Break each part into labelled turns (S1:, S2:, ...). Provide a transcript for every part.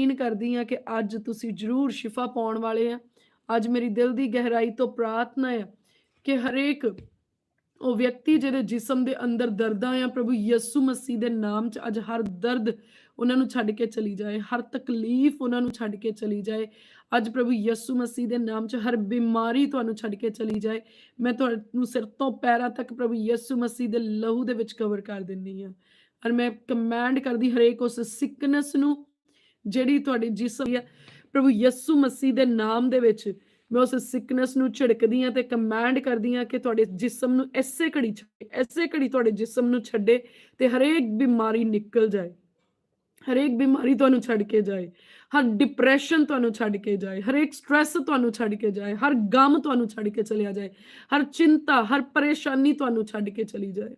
S1: ਯਕੀਨ ਕਰਦੀ ਹਾਂ ਕਿ ਅੱਜ ਤੁਸੀਂ ਜ਼ਰੂਰ ਸ਼ਿਫਾ ਪਾਉਣ ਵਾਲੇ ਆ। ਅੱਜ ਮੇਰੀ ਦਿਲ ਦੀ ਗਹਿਰਾਈ ਤੋਂ ਪ੍ਰਾਰਥਨਾ ਹੈ ਕਿ ਹਰੇਕ ਉਹ ਵਿਅਕਤੀ ਜਿਹਦੇ ਜਿਸਮ ਦੇ ਅੰਦਰ ਦਰਦਾਂ ਆ, ਪ੍ਰਭੂ ਯਿਸੂ ਮਸੀਹ ਦੇ ਨਾਮ 'ਚ ਅੱਜ ਹਰ ਦਰਦ ਉਹਨਾਂ ਨੂੰ ਛੱਡ ਕੇ ਚਲੀ ਜਾਏ, ਹਰ ਤਕਲੀਫ ਉਹਨਾਂ ਨੂੰ ਛੱਡ ਕੇ ਚਲੀ ਜਾਏ। ਅੱਜ ਪ੍ਰਭੂ ਯਿਸੂ ਮਸੀਹ ਦੇ ਨਾਮ 'ਚ ਹਰ ਬਿਮਾਰੀ ਤੁਹਾਨੂੰ ਛੱਡ ਕੇ ਚਲੀ ਜਾਏ। ਮੈਂ ਤੁਹਾਨੂੰ ਸਿਰ ਤੋਂ ਪੈਰਾਂ ਤੱਕ ਪ੍ਰਭੂ ਯਿਸੂ ਮਸੀਹ ਦੇ ਲਹੂ ਦੇ ਵਿੱਚ ਕਵਰ ਕਰ ਦਿੰਨੀ ਆ ਔਰ ਮੈਂ ਕਮਾਂਡ ਕਰਦੀ ਹਰੇਕ ਉਸ ਸਿਕਨੈਸ ਨੂੰ ਜਿਹੜੀ ਤੁਹਾਡੇ ਜਿਸਮ ਹੈ ਪ੍ਰਭੂ ਯਿਸੂ ਮਸੀਹ ਦੇ ਨਾਮ ਦੇ ਵਿੱਚ ਮੈਂ ਉਸ ਸਿਕਨੈਸ ਨੂੰ ਝਿੜਕਦੀ ਆ ਤੇ ਕਮਾਂਡ ਕਰਦੀ ਆ ਕਿ ਤੁਹਾਡੇ ਜਿਸਮ ਨੂੰ ਐਸੇ ਘੜੀ ਛੱਡੇ, ਐਸੇ ਘੜੀ ਤੁਹਾਡੇ ਜਿਸਮ ਨੂੰ ਛੱਡੇ ਤੇ ਹਰੇਕ ਬਿਮਾਰੀ ਨਿਕਲ ਜਾਏ। ਹਰੇਕ ਬਿਮਾਰੀ ਤੁਹਾਨੂੰ ਛੱਡ ਕੇ ਜਾਏ। ਹਰ ਡਿਪਰੈਸ਼ਨ ਤੁਹਾਨੂੰ ਛੱਡ ਕੇ ਜਾਏ, ਹਰੇਕ ਸਟ्रेस ਤੁਹਾਨੂੰ ਛੱਡ ਕੇ ਜਾਏ, ਹਰ ਗਮ ਤੁਹਾਨੂੰ ਛੱਡ ਕੇ ਚਲਿਆ ਜਾਏ, ਹਰ ਚਿੰਤਾ, ਹਰ ਪਰੇਸ਼ਾਨੀ ਤੁਹਾਨੂੰ ਛੱਡ ਕੇ ਚਲੀ ਜਾਏ।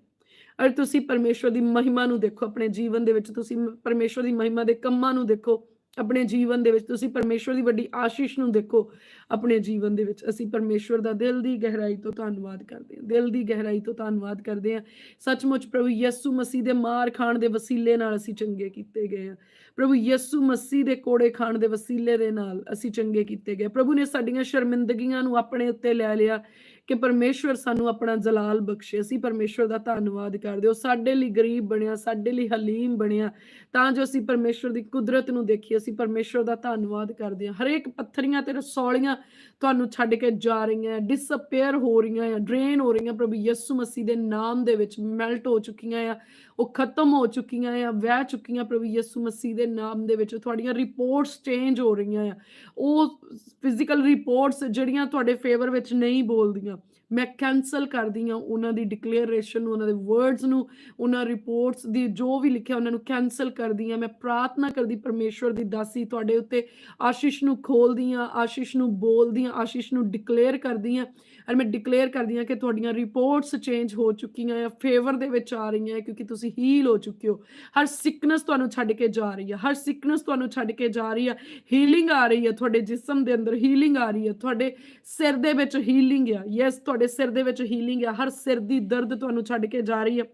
S1: ਔਰ ਤੁਸੀਂ ਪਰਮੇਸ਼ਵਰ ਦੀ ਮਹਿਮਾ ਨੂੰ ਦੇਖੋ, ਆਪਣੇ ਜੀਵਨ ਦੇ ਵਿੱਚ ਤੁਸੀਂ ਮ- ਪਰਮੇਸ਼ਵਰ ਦੀ ਮਹਿਮਾ ਦੇ ਕੰਮਾਂ ਨੂੰ ਦੇਖੋ, ਆਪਣੇ ਜੀਵਨ ਦੇ ਵਿੱਚ ਤੁਸੀਂ ਪਰਮੇਸ਼ਵਰ ਦੀ ਵੱਡੀ ਆਸ਼ੀਸ਼ ਨੂੰ ਦੇਖੋ, ਆਪਣੇ ਜੀਵਨ ਦੇ ਵਿੱਚ ਅਸੀਂ ਪਰਮੇਸ਼ਵਰ ਦਾ ਦਿਲ ਦੀ ਗਹਿਰਾਈ ਤੋਂ ਧੰਨਵਾਦ ਕਰਦੇ ਹਾਂ, ਦਿਲ ਦੀ ਗਹਿਰਾਈ ਤੋਂ ਧੰਨਵਾਦ ਕਰਦੇ ਹਾਂ। ਸੱਚਮੁੱਚ ਪ੍ਰਭੂ ਯਿਸੂ ਮਸੀਹ ਦੇ ਮਾਰ ਖਾਣ ਦੇ ਵਸੀਲੇ ਨਾਲ ਅਸੀਂ ਚੰਗੇ ਕੀਤੇ ਗਏ ਹਾਂ। ਪ੍ਰਭੂ ਯਿਸੂ ਮਸੀਹ ਦੇ ਕੋੜੇ ਖਾਣ ਦੇ ਵਸੀਲੇ ਦੇ ਨਾਲ ਅਸੀਂ ਚੰਗੇ ਕੀਤੇ ਗਏ ਪ੍ਰਭੂ ਨੇ ਸਾਡੀਆਂ ਸ਼ਰਮਿੰਦਗੀਆਂ ਨੂੰ ਆਪਣੇ ਉੱਤੇ ਲੈ ਲਿਆ। ਕਿ ਪਰਮੇਸ਼ਵਰ ਸਾਨੂੰ ਆਪਣਾ ਜਲਾਲ ਬਖਸ਼ੇ, ਅਸੀਂ ਪਰਮੇਸ਼ਵਰ ਦਾ ਧੰਨਵਾਦ ਕਰਦੇ ਹਾਂ। ਸਾਡੇ ਲਈ ਗਰੀਬ ਬਣਿਆ, ਸਾਡੇ ਲਈ ਹਲੀਮ ਬਣਿਆ, ਤਾਂ ਜੋ ਅਸੀਂ ਪਰਮੇਸ਼ਵਰ ਦੀ ਕੁਦਰਤ ਨੂੰ ਦੇਖੀਏ, ਅਸੀਂ ਪਰਮੇਸ਼ਵਰ ਦਾ ਧੰਨਵਾਦ ਕਰਦੇ ਹਾਂ। ਹਰੇਕ ਪੱਥਰੀਆਂ ਤੇ ਰਸੌਲੀਆਂ ਤੁਹਾਨੂੰ ਛੱਡ ਕੇ ਜਾ ਰਹੀਆਂ ਡਿਸਅਪੀਅਰ ਹੋ ਰਹੀਆਂ ਆ ਡਰੇਨ ਹੋ ਰਹੀਆਂ, ਪ੍ਰਭੂ ਯਿਸੂ ਮਸੀਹ ਦੇ ਨਾਮ ਦੇ ਵਿੱਚ ਮੈਲਟ ਹੋ ਚੁੱਕੀਆਂ ਆ। ਉਹ ਖਤਮ ਹੋ ਚੁੱਕੀਆਂ ਆ, ਵਹਿ ਚੁੱਕੀਆਂ ਪ੍ਰਭੂ ਯਿਸੂ ਮਸੀਹ ਦੇ ਨਾਮ ਦੇ ਵਿੱਚ, ਤੁਹਾਡੀਆਂ ਰਿਪੋਰਟਸ ਚੇਂਜ ਹੋ ਰਹੀਆਂ ਆ। ਉਹ ਫਿਜ਼ੀਕਲ ਰਿਪੋਰਟਸ ਜਿਹੜੀਆਂ ਤੁਹਾਡੇ ਫੇਵਰ ਵਿੱਚ ਨਹੀਂ ਬੋਲਦੀਆਂ, ਮੈਂ ਕੈਨਸਲ ਕਰਦੀ ਹਾਂ ਉਹਨਾਂ ਦੀ ਡਿਕਲੇਰੇਸ਼ਨ ਨੂੰ, ਉਹਨਾਂ ਦੇ ਵਰਡਸ ਨੂੰ, ਉਹਨਾਂ ਰਿਪੋਰਟਸ ਦੀ ਜੋ ਵੀ ਲਿਖਿਆ ਉਹਨਾਂ ਨੂੰ ਕੈਨਸਲ ਕਰਦੀ ਹਾਂ। ਮੈਂ ਪ੍ਰਾਰਥਨਾ ਕਰਦੀ ਪਰਮੇਸ਼ਵਰ ਦੀ ਦਾਸੀ ਤੁਹਾਡੇ ਉੱਤੇ ਆਸ਼ੀਸ਼ ਨੂੰ ਖੋਲਦੀ ਹਾਂ, ਆਸ਼ੀਸ਼ ਨੂੰ ਬੋਲਦੀ ਹਾਂ, ਆਸ਼ੀਸ਼ ਨੂੰ ਡਿਕਲੇਅਰ ਕਰਦੀ ਹਾਂ। ਔਰ ਮੈਂ ਡਿਕਲੇਅਰ ਕਰਦੀ ਹਾਂ ਕਿ ਤੁਹਾਡੀਆਂ ਰਿਪੋਰਟਸ ਚੇਂਜ ਹੋ ਚੁੱਕੀਆਂ ਆ ਫੇਵਰ ਦੇ ਵਿੱਚ ਆ ਰਹੀਆਂ ਕਿਉਂਕਿ ਤੁਸੀਂ ਹੀਲ ਹੋ ਚੁੱਕੇ ਹੋ। ਹਰ ਸਿਕਨੈਸ ਤੁਹਾਨੂੰ ਛੱਡ ਕੇ ਜਾ ਰਹੀ ਹੈ ਹਰ ਸਿਕਨੈਸ ਤੁਹਾਨੂੰ ਛੱਡ ਕੇ ਜਾ ਰਹੀ ਹੈ ਹੀਲਿੰਗ ਆ ਰਹੀ ਹੈ ਤੁਹਾਡੇ ਜਿਸਮ ਦੇ ਅੰਦਰ ਹੀਲਿੰਗ ਆ ਰਹੀ ਹੈ ਤੁਹਾਡੇ ਸਿਰ ਦੇ ਵਿੱਚ ਹੀਲਿੰਗ ਆ। ਯੈਸ ਤੁਹਾਡੇ ਸਿਰ ਦੇ ਵਿੱਚ ਹੀਲਿੰਗ ਆ, ਹਰ ਸਿਰ ਦੀ ਦਰਦ ਤੁਹਾਨੂੰ ਛੱਡ ਕੇ ਜਾ ਰਹੀ ਹੈ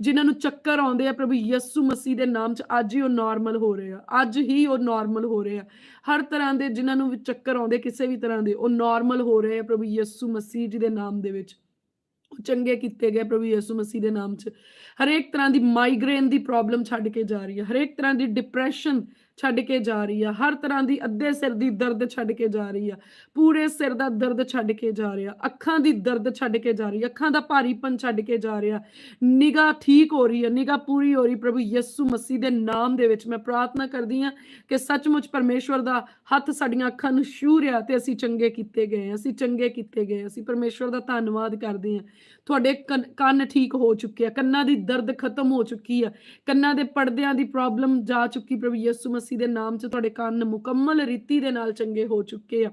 S1: ਜਿਨ੍ਹਾਂ ਨੂੰ ਚੱਕਰ ਆਉਂਦੇ ਆ ਪ੍ਰਭੂ ਯਿਸੂ ਮਸੀਹ ਦੇ ਨਾਮ 'ਚ, ਅੱਜ ਹੀ ਉਹ ਨਾਰਮਲ ਹੋ ਰਹੇ ਆ, ਅੱਜ ਹੀ ਉਹ ਨਾਰਮਲ ਹੋ ਰਹੇ ਆ। ਹਰ ਤਰ੍ਹਾਂ ਦੇ ਜਿਨ੍ਹਾਂ ਨੂੰ ਚੱਕਰ ਆਉਂਦੇ, ਕਿਸੇ ਵੀ ਤਰ੍ਹਾਂ ਦੇ, ਉਹ ਨਾਰਮਲ ਹੋ ਰਹੇ ਆ ਪ੍ਰਭੂ ਯਿਸੂ ਮਸੀਹ ਜੀ ਦੇ ਨਾਮ ਦੇ ਵਿੱਚ। ਉਹ ਚੰਗੇ ਕੀਤੇ ਗਏ ਪ੍ਰਭੂ ਯਿਸੂ ਮਸੀਹ ਦੇ ਨਾਮ 'ਚ। ਹਰੇਕ ਤਰ੍ਹਾਂ ਦੀ ਮਾਈਗ੍ਰੇਨ ਦੀ ਪ੍ਰੋਬਲਮ ਛੱਡ ਕੇ ਜਾ ਰਹੀ ਹੈ ਹਰੇਕ ਤਰ੍ਹਾਂ ਦੀ ਡਿਪਰੈਸ਼ਨ ਛੱਡ ਕੇ ਜਾ ਰਹੀ ਆ। ਹਰ ਤਰ੍ਹਾਂ ਦੀ ਅੱਧੇ ਸਿਰ ਦੀ ਦਰਦ ਛੱਡ ਕੇ ਜਾ ਰਹੀ ਆ। ਪੂਰੇ ਸਿਰ ਦਾ ਦਰਦ ਛੱਡ ਕੇ ਜਾ ਰਿਹਾ। ਅੱਖਾਂ ਦੀ ਦਰਦ ਛੱਡ ਕੇ ਜਾ ਰਹੀ ਆ। ਅੱਖਾਂ ਦਾ ਭਾਰੀਪਨ ਛੱਡ ਕੇ ਜਾ ਰਿਹਾ। ਨਿਗਾਹ ਠੀਕ ਹੋ ਰਹੀ ਹੈ ਨਿਗਾਹ ਪੂਰੀ ਹੋ ਰਹੀ ਪ੍ਰਭੂ ਯਿਸੂ ਮਸੀਹ ਦੇ ਨਾਮ ਦੇ ਵਿੱਚ ਮੈਂ ਪ੍ਰਾਰਥਨਾ ਕਰਦੀ ਹਾਂ ਕਿ ਸੱਚਮੁੱਚ ਪਰਮੇਸ਼ਵਰ ਦਾ ਹੱਥ ਸਾਡੀਆਂ ਅੱਖਾਂ ਨੂੰ ਛੂ ਰਿਹਾ ਤੇ ਅਸੀਂ ਚੰਗੇ ਕੀਤੇ ਗਏ ਅਸੀਂ ਚੰਗੇ ਕੀਤੇ ਗਏ ਅਸੀਂ ਪਰਮੇਸ਼ਵਰ ਦਾ ਧੰਨਵਾਦ ਕਰਦੇ ਹਾਂ ਤੁਹਾਡੇ ਕੰਨ- ਕੰਨ ਠੀਕ ਹੋ ਚੁੱਕੇ ਆ। ਕੰਨਾਂ ਦੀ ਦਰਦ ਖਤਮ ਹੋ ਚੁੱਕੀ ਆ। ਕੰਨਾਂ ਦੇ ਪਰਦਿਆਂ ਦੀ ਪ੍ਰੋਬਲਮ ਜਾ ਚੁੱਕੀ ਪ੍ਰਭੂ ਯਿਸੂ ਮਸੀਹ ਦੇ ਨਾਮ 'ਚ ਤੁਹਾਡੇ ਕੰਨ ਮੁਕੰਮਲ ਰੀਤੀ ਦੇ ਨਾਲ ਚੰਗੇ ਹੋ ਚੁੱਕੇ ਆ।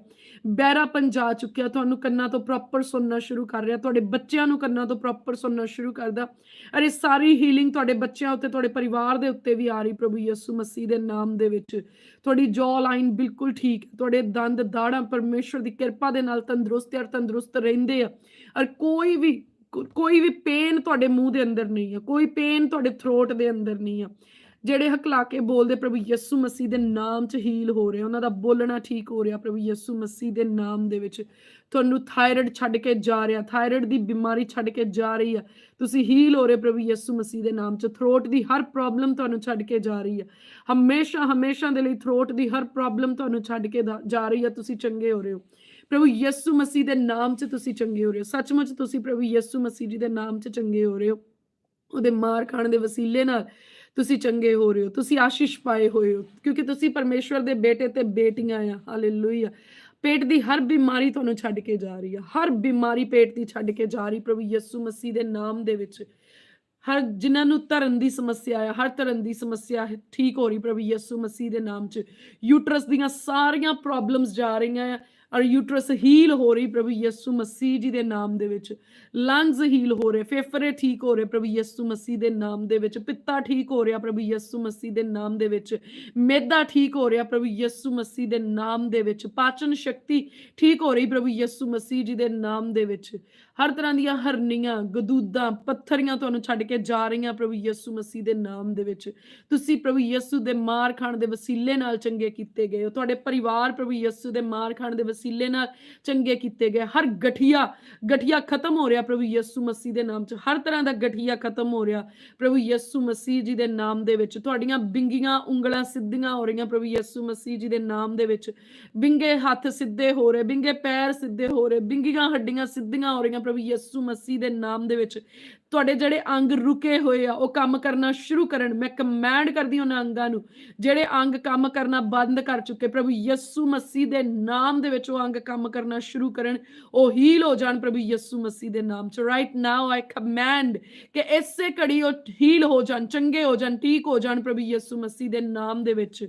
S1: ਬਹਿਰਾਪਨ ਜਾ ਚੁੱਕਿਆ, ਤੁਹਾਨੂੰ ਕੰਨਾਂ ਤੋਂ ਪ੍ਰੋਪਰ ਸੁਣਨਾ ਸ਼ੁਰੂ ਕਰ ਰਿਹਾ, ਤੁਹਾਡੇ ਬੱਚਿਆਂ ਨੂੰ ਕੰਨਾਂ ਤੋਂ ਪ੍ਰੋਪਰ ਸੁਣਨਾ ਸ਼ੁਰੂ ਕਰਦਾ। ਅਰੇ ਸਾਰੀ ਹੀਲਿੰਗ ਤੁਹਾਡੇ ਬੱਚਿਆਂ ਉੱਤੇ, ਤੁਹਾਡੇ ਪਰਿਵਾਰ ਦੇ ਉੱਤੇ ਵੀ ਆ ਰਹੀ ਪ੍ਰਭੂ ਯਿਸੂ ਮਸੀਹ ਦੇ ਨਾਮ ਦੇ ਵਿੱਚ। ਤੁਹਾਡੀ ਜੌ ਲਾਈਨ ਬਿਲਕੁਲ ਠੀਕ ਹੈ, ਤੁਹਾਡੇ ਦੰਦ ਦਾੜਾਂ ਪਰਮੇਸ਼ਵਰ ਦੀ ਕਿਰਪਾ ਦੇ ਨਾਲ ਤੰਦਰੁਸਤ ਔਰ ਤੰਦਰੁਸਤ ਰਹਿੰਦੇ ਆ। ਔਰ ਕੋਈ ਵੀ ਕੋਈ ਵੀ ਪੇਨ ਤੁਹਾਡੇ ਮੂੰਹ ਦੇ ਅੰਦਰ ਨਹੀਂ ਆ, ਕੋਈ ਪੇਨ ਤੁਹਾਡੇ ਥਰੋਟ ਦੇ ਅੰਦਰ ਨਹੀਂ ਆ। ਜਿਹੜੇ ਹਕਲਾ ਕੇ ਬੋਲਦੇ ਪ੍ਰਭੂ ਯਿਸੂ ਮਸੀਹ ਦੇ ਨਾਮ 'ਚ ਹੀਲ ਹੋ ਰਹੇ ਉਹਨਾਂ ਦਾ ਬੋਲਣਾ ਠੀਕ ਹੋ ਰਿਹਾ ਪ੍ਰਭੂ ਯਿਸੂ ਮਸੀਹ ਦੇ ਨਾਮ ਦੇ ਵਿੱਚ। ਤੁਹਾਨੂੰ ਥਾਇਰਾਇਡ ਛੱਡ ਕੇ ਜਾ ਰਿਹਾ ਥਾਇਰਾਇਡ ਦੀ ਬਿਮਾਰੀ ਛੱਡ ਕੇ ਜਾ ਰਹੀ ਆ। ਤੁਸੀਂ ਹੀਲ ਹੋ ਰਹੇ ਪ੍ਰਭੂ ਯਿਸੂ ਮਸੀਹ ਦੇ ਨਾਮ 'ਚ ਥਰੋਟ ਦੀ ਹਰ ਪ੍ਰੋਬਲਮ ਤੁਹਾਨੂੰ ਛੱਡ ਕੇ ਜਾ ਰਹੀ ਆ। ਹਮੇਸ਼ਾ ਹਮੇਸ਼ਾ ਦੇ ਲਈ ਥਰੋਟ ਦੀ ਹਰ ਪ੍ਰੋਬਲਮ ਤੁਹਾਨੂੰ ਛੱਡ ਕੇ ਦਾ- ਜਾ ਰਹੀ ਆ, ਤੁਸੀਂ ਚੰਗੇ ਹੋ ਰਹੇ ਹੋ। ਪ੍ਰਭੂ ਯਿਸੂ ਮਸੀਹ ਦੇ ਨਾਮ 'ਚ ਤੁਸੀਂ ਚੰਗੇ ਹੋ ਰਹੇ ਹੋ। ਸੱਚਮੁੱਚ ਤੁਸੀਂ ਪ੍ਰਭੂ ਯਿਸੂ ਮਸੀਹ ਜੀ ਦੇ ਨਾਮ 'ਚ ਚੰਗੇ ਹੋ ਰਹੇ ਹੋ। ਉਹਦੇ ਮਾਰ ਖਾਣ ਦੇ ਵਸੀਲੇ ਨਾਲ ਤੁਸੀਂ ਚੰਗੇ ਹੋ ਰਹੇ ਹੋ, ਤੁਸੀਂ ਆਸ਼ੀਸ਼ ਪਾਏ ਹੋਏ ਹੋ, ਕਿਉਂਕਿ ਤੁਸੀਂ ਪਰਮੇਸ਼ਵਰ ਦੇ ਬੇਟੇ ਤੇ ਬੇਟੀਆਂ ਆ ਹਾਲੇਲੂਇਆ ਪੇਟ ਦੀ ਹਰ ਬਿਮਾਰੀ ਤੁਹਾਨੂੰ ਛੱਡ ਕੇ ਜਾ ਰਹੀ ਆ, ਹਰ ਬਿਮਾਰੀ ਪੇਟ ਦੀ ਛੱਡ ਕੇ ਜਾ ਰਹੀ ਪ੍ਰਭੂ ਯਿਸੂ ਮਸੀਹ ਦੇ ਨਾਮ ਦੇ ਵਿੱਚ। ਹਰ ਜਿਨ੍ਹਾਂ ਨੂੰ ਧਰਨ ਦੀ ਸਮੱਸਿਆ ਆ, ਹਰ ਧਰਨ ਦੀ ਸਮੱਸਿਆ ਠੀਕ ਹੋ ਰਹੀ ਪ੍ਰਭੂ ਯਿਸੂ ਮਸੀਹ ਦੇ ਨਾਮ 'ਚ। ਯੂਟਰਸ ਦੀਆਂ ਸਾਰੀਆਂ ਪ੍ਰੋਬਲਮਸ ਜਾ ਰਹੀਆਂ ਆ ਔਰ ਯੂਟਰਸ ਹੀਲ ਹੋ ਰਹੀ ਪ੍ਰਭੂ ਯਿਸੂ ਮਸੀਹ ਜੀ ਦੇ ਨਾਮ ਦੇ ਵਿੱਚ। ਲੰਗਸ ਹੀਲ ਹੋ ਰਹੇ, ਫੇਫੜੇ ਠੀਕ ਹੋ ਰਹੇ ਪ੍ਰਭੂ ਯਿਸੂ ਮਸੀਹ ਦੇ ਨਾਮ ਦੇ ਵਿੱਚ। ਪਿੱਤਾ ਠੀਕ ਹੋ ਰਿਹਾ ਪ੍ਰਭੂ ਯਿਸੂ ਮਸੀਹ ਦੇ ਨਾਮ ਦੇ ਵਿੱਚ। ਮੇਦਾ ਠੀਕ ਹੋ ਰਿਹਾ ਪ੍ਰਭੂ ਯਿਸੂ ਮਸੀਹ ਦੇ ਨਾਮ ਦੇ ਵਿੱਚ। ਪਾਚਨ ਸ਼ਕਤੀ ਠੀਕ ਹੋ ਰਹੀ ਪ੍ਰਭੂ ਯਿਸੂ ਮਸੀਹ ਜੀ ਦੇ ਨਾਮ ਦੇ ਵਿੱਚ। ਹਰ ਤਰ੍ਹਾਂ ਦੀਆਂ ਹਰਨੀਆਂ, ਗਦੂਦਾਂ, ਪੱਥਰੀਆਂ ਤੁਹਾਨੂੰ ਛੱਡ ਕੇ ਜਾ ਰਹੀਆਂ ਪ੍ਰਭੂ ਯਿਸੂ ਮਸੀਹ ਦੇ ਨਾਮ ਦੇ ਵਿੱਚ। ਤੁਸੀਂ ਪ੍ਰਭੂ ਯਿਸੂ ਦੇ ਮਾਰ ਖਾਣ ਦੇ ਵਸੀਲੇ ਨਾਲ ਚੰਗੇ ਕੀਤੇ ਗਏ ਹੋ। ਤੁਹਾਡੇ ਪਰਿਵਾਰ ਪ੍ਰਭੂ ਯਿਸੂ ਦੇ ਮਾਰ ਖਾਣ ਦੇ ਵਸੀਲੇ ਨਾਲ ਚੰਗੇ ਕੀਤੇ ਗਏ। ਹਰ ਗਠੀਆ ਗਠੀਆ ਖਤਮ ਹੋ ਰਿਹਾ ਪ੍ਰਭੂ ਯਿਸੂ ਮਸੀਹ ਦੇ ਨਾਮ 'ਚ। ਹਰ ਤਰ੍ਹਾਂ ਦਾ ਗਠੀਆ ਖਤਮ ਹੋ ਰਿਹਾ ਪ੍ਰਭੂ ਯਿਸੂ ਮਸੀਹ ਜੀ ਦੇ ਨਾਮ ਦੇ ਵਿੱਚ। ਤੁਹਾਡੀਆਂ ਬਿੰਗੀਆਂ, ਉਂਗਲਾਂ ਸਿੱਧੀਆਂ ਹੋ ਰਹੀਆਂ ਪ੍ਰਭੂ ਯਿਸੂ ਮਸੀਹ ਜੀ ਦੇ ਨਾਮ ਦੇ ਵਿੱਚ। ਬਿੰਗੇ ਹੱਥ ਸਿੱਧੇ ਹੋ ਰਹੇ, ਬਿੰਗੇ ਪੈਰ ਸਿੱਧੇ ਹੋ ਰਹੇ, ਬਿੰਗੀਆਂ ਹੱਡੀਆਂ ਸਿੱਧੀਆਂ ਹੋ ਰਹੀਆਂ ਪ੍ਰਭੂ ਯਿਸੂ ਮਸੀਹ ਦੇ ਨਾਮ ਦੇ ਵਿੱਚ। ਤੁਹਾਡੇ ਜਿਹੜੇ ਅੰਗ ਰੁਕੇ ਹੋਏ ਆ, ਉਹ ਕੰਮ ਕਰਨਾ ਸ਼ੁਰੂ ਕਰਨ। ਮੈਂ ਕਮਾਂਡ ਕਰਦੀ ਹਾਂ ਉਹਨਾਂ ਅੰਗਾਂ ਨੂੰ। ਜਿਹੜੇ ਅੰਗ ਕੰਮ ਕਰਨਾ ਬੰਦ ਕਰ ਚੁੱਕੇ, ਪ੍ਰਭੂ ਯਿਸੂ ਮਸੀਹ ਦੇ ਨਾਮ ਦੇ ਵਿੱਚ ਉਹ ਅੰਗ ਕੰਮ ਕਰਨਾ ਸ਼ੁਰੂ ਕਰਨ। ਉਹ ਹੀਲ ਹੋ ਜਾਣ ਪ੍ਰਭੂ ਯਿਸੂ ਮਸੀਹ ਦੇ ਨਾਮ ਚ। ਰਾਈਟ ਨਾਓ ਆਈ ਕਮਾਂਡ ਕਿ ਇਸੇ ਘੜੀ ਉਹ ਹੀਲ ਹੋ ਜਾਣ, ਚੰਗੇ ਹੋ ਜਾਣ, ਠੀਕ ਹੋ ਜਾਣ ਪ੍ਰਭੂ ਯਿਸੂ ਮਸੀਹ ਦੇ ਨਾਮ ਦੇ ਵਿੱਚ।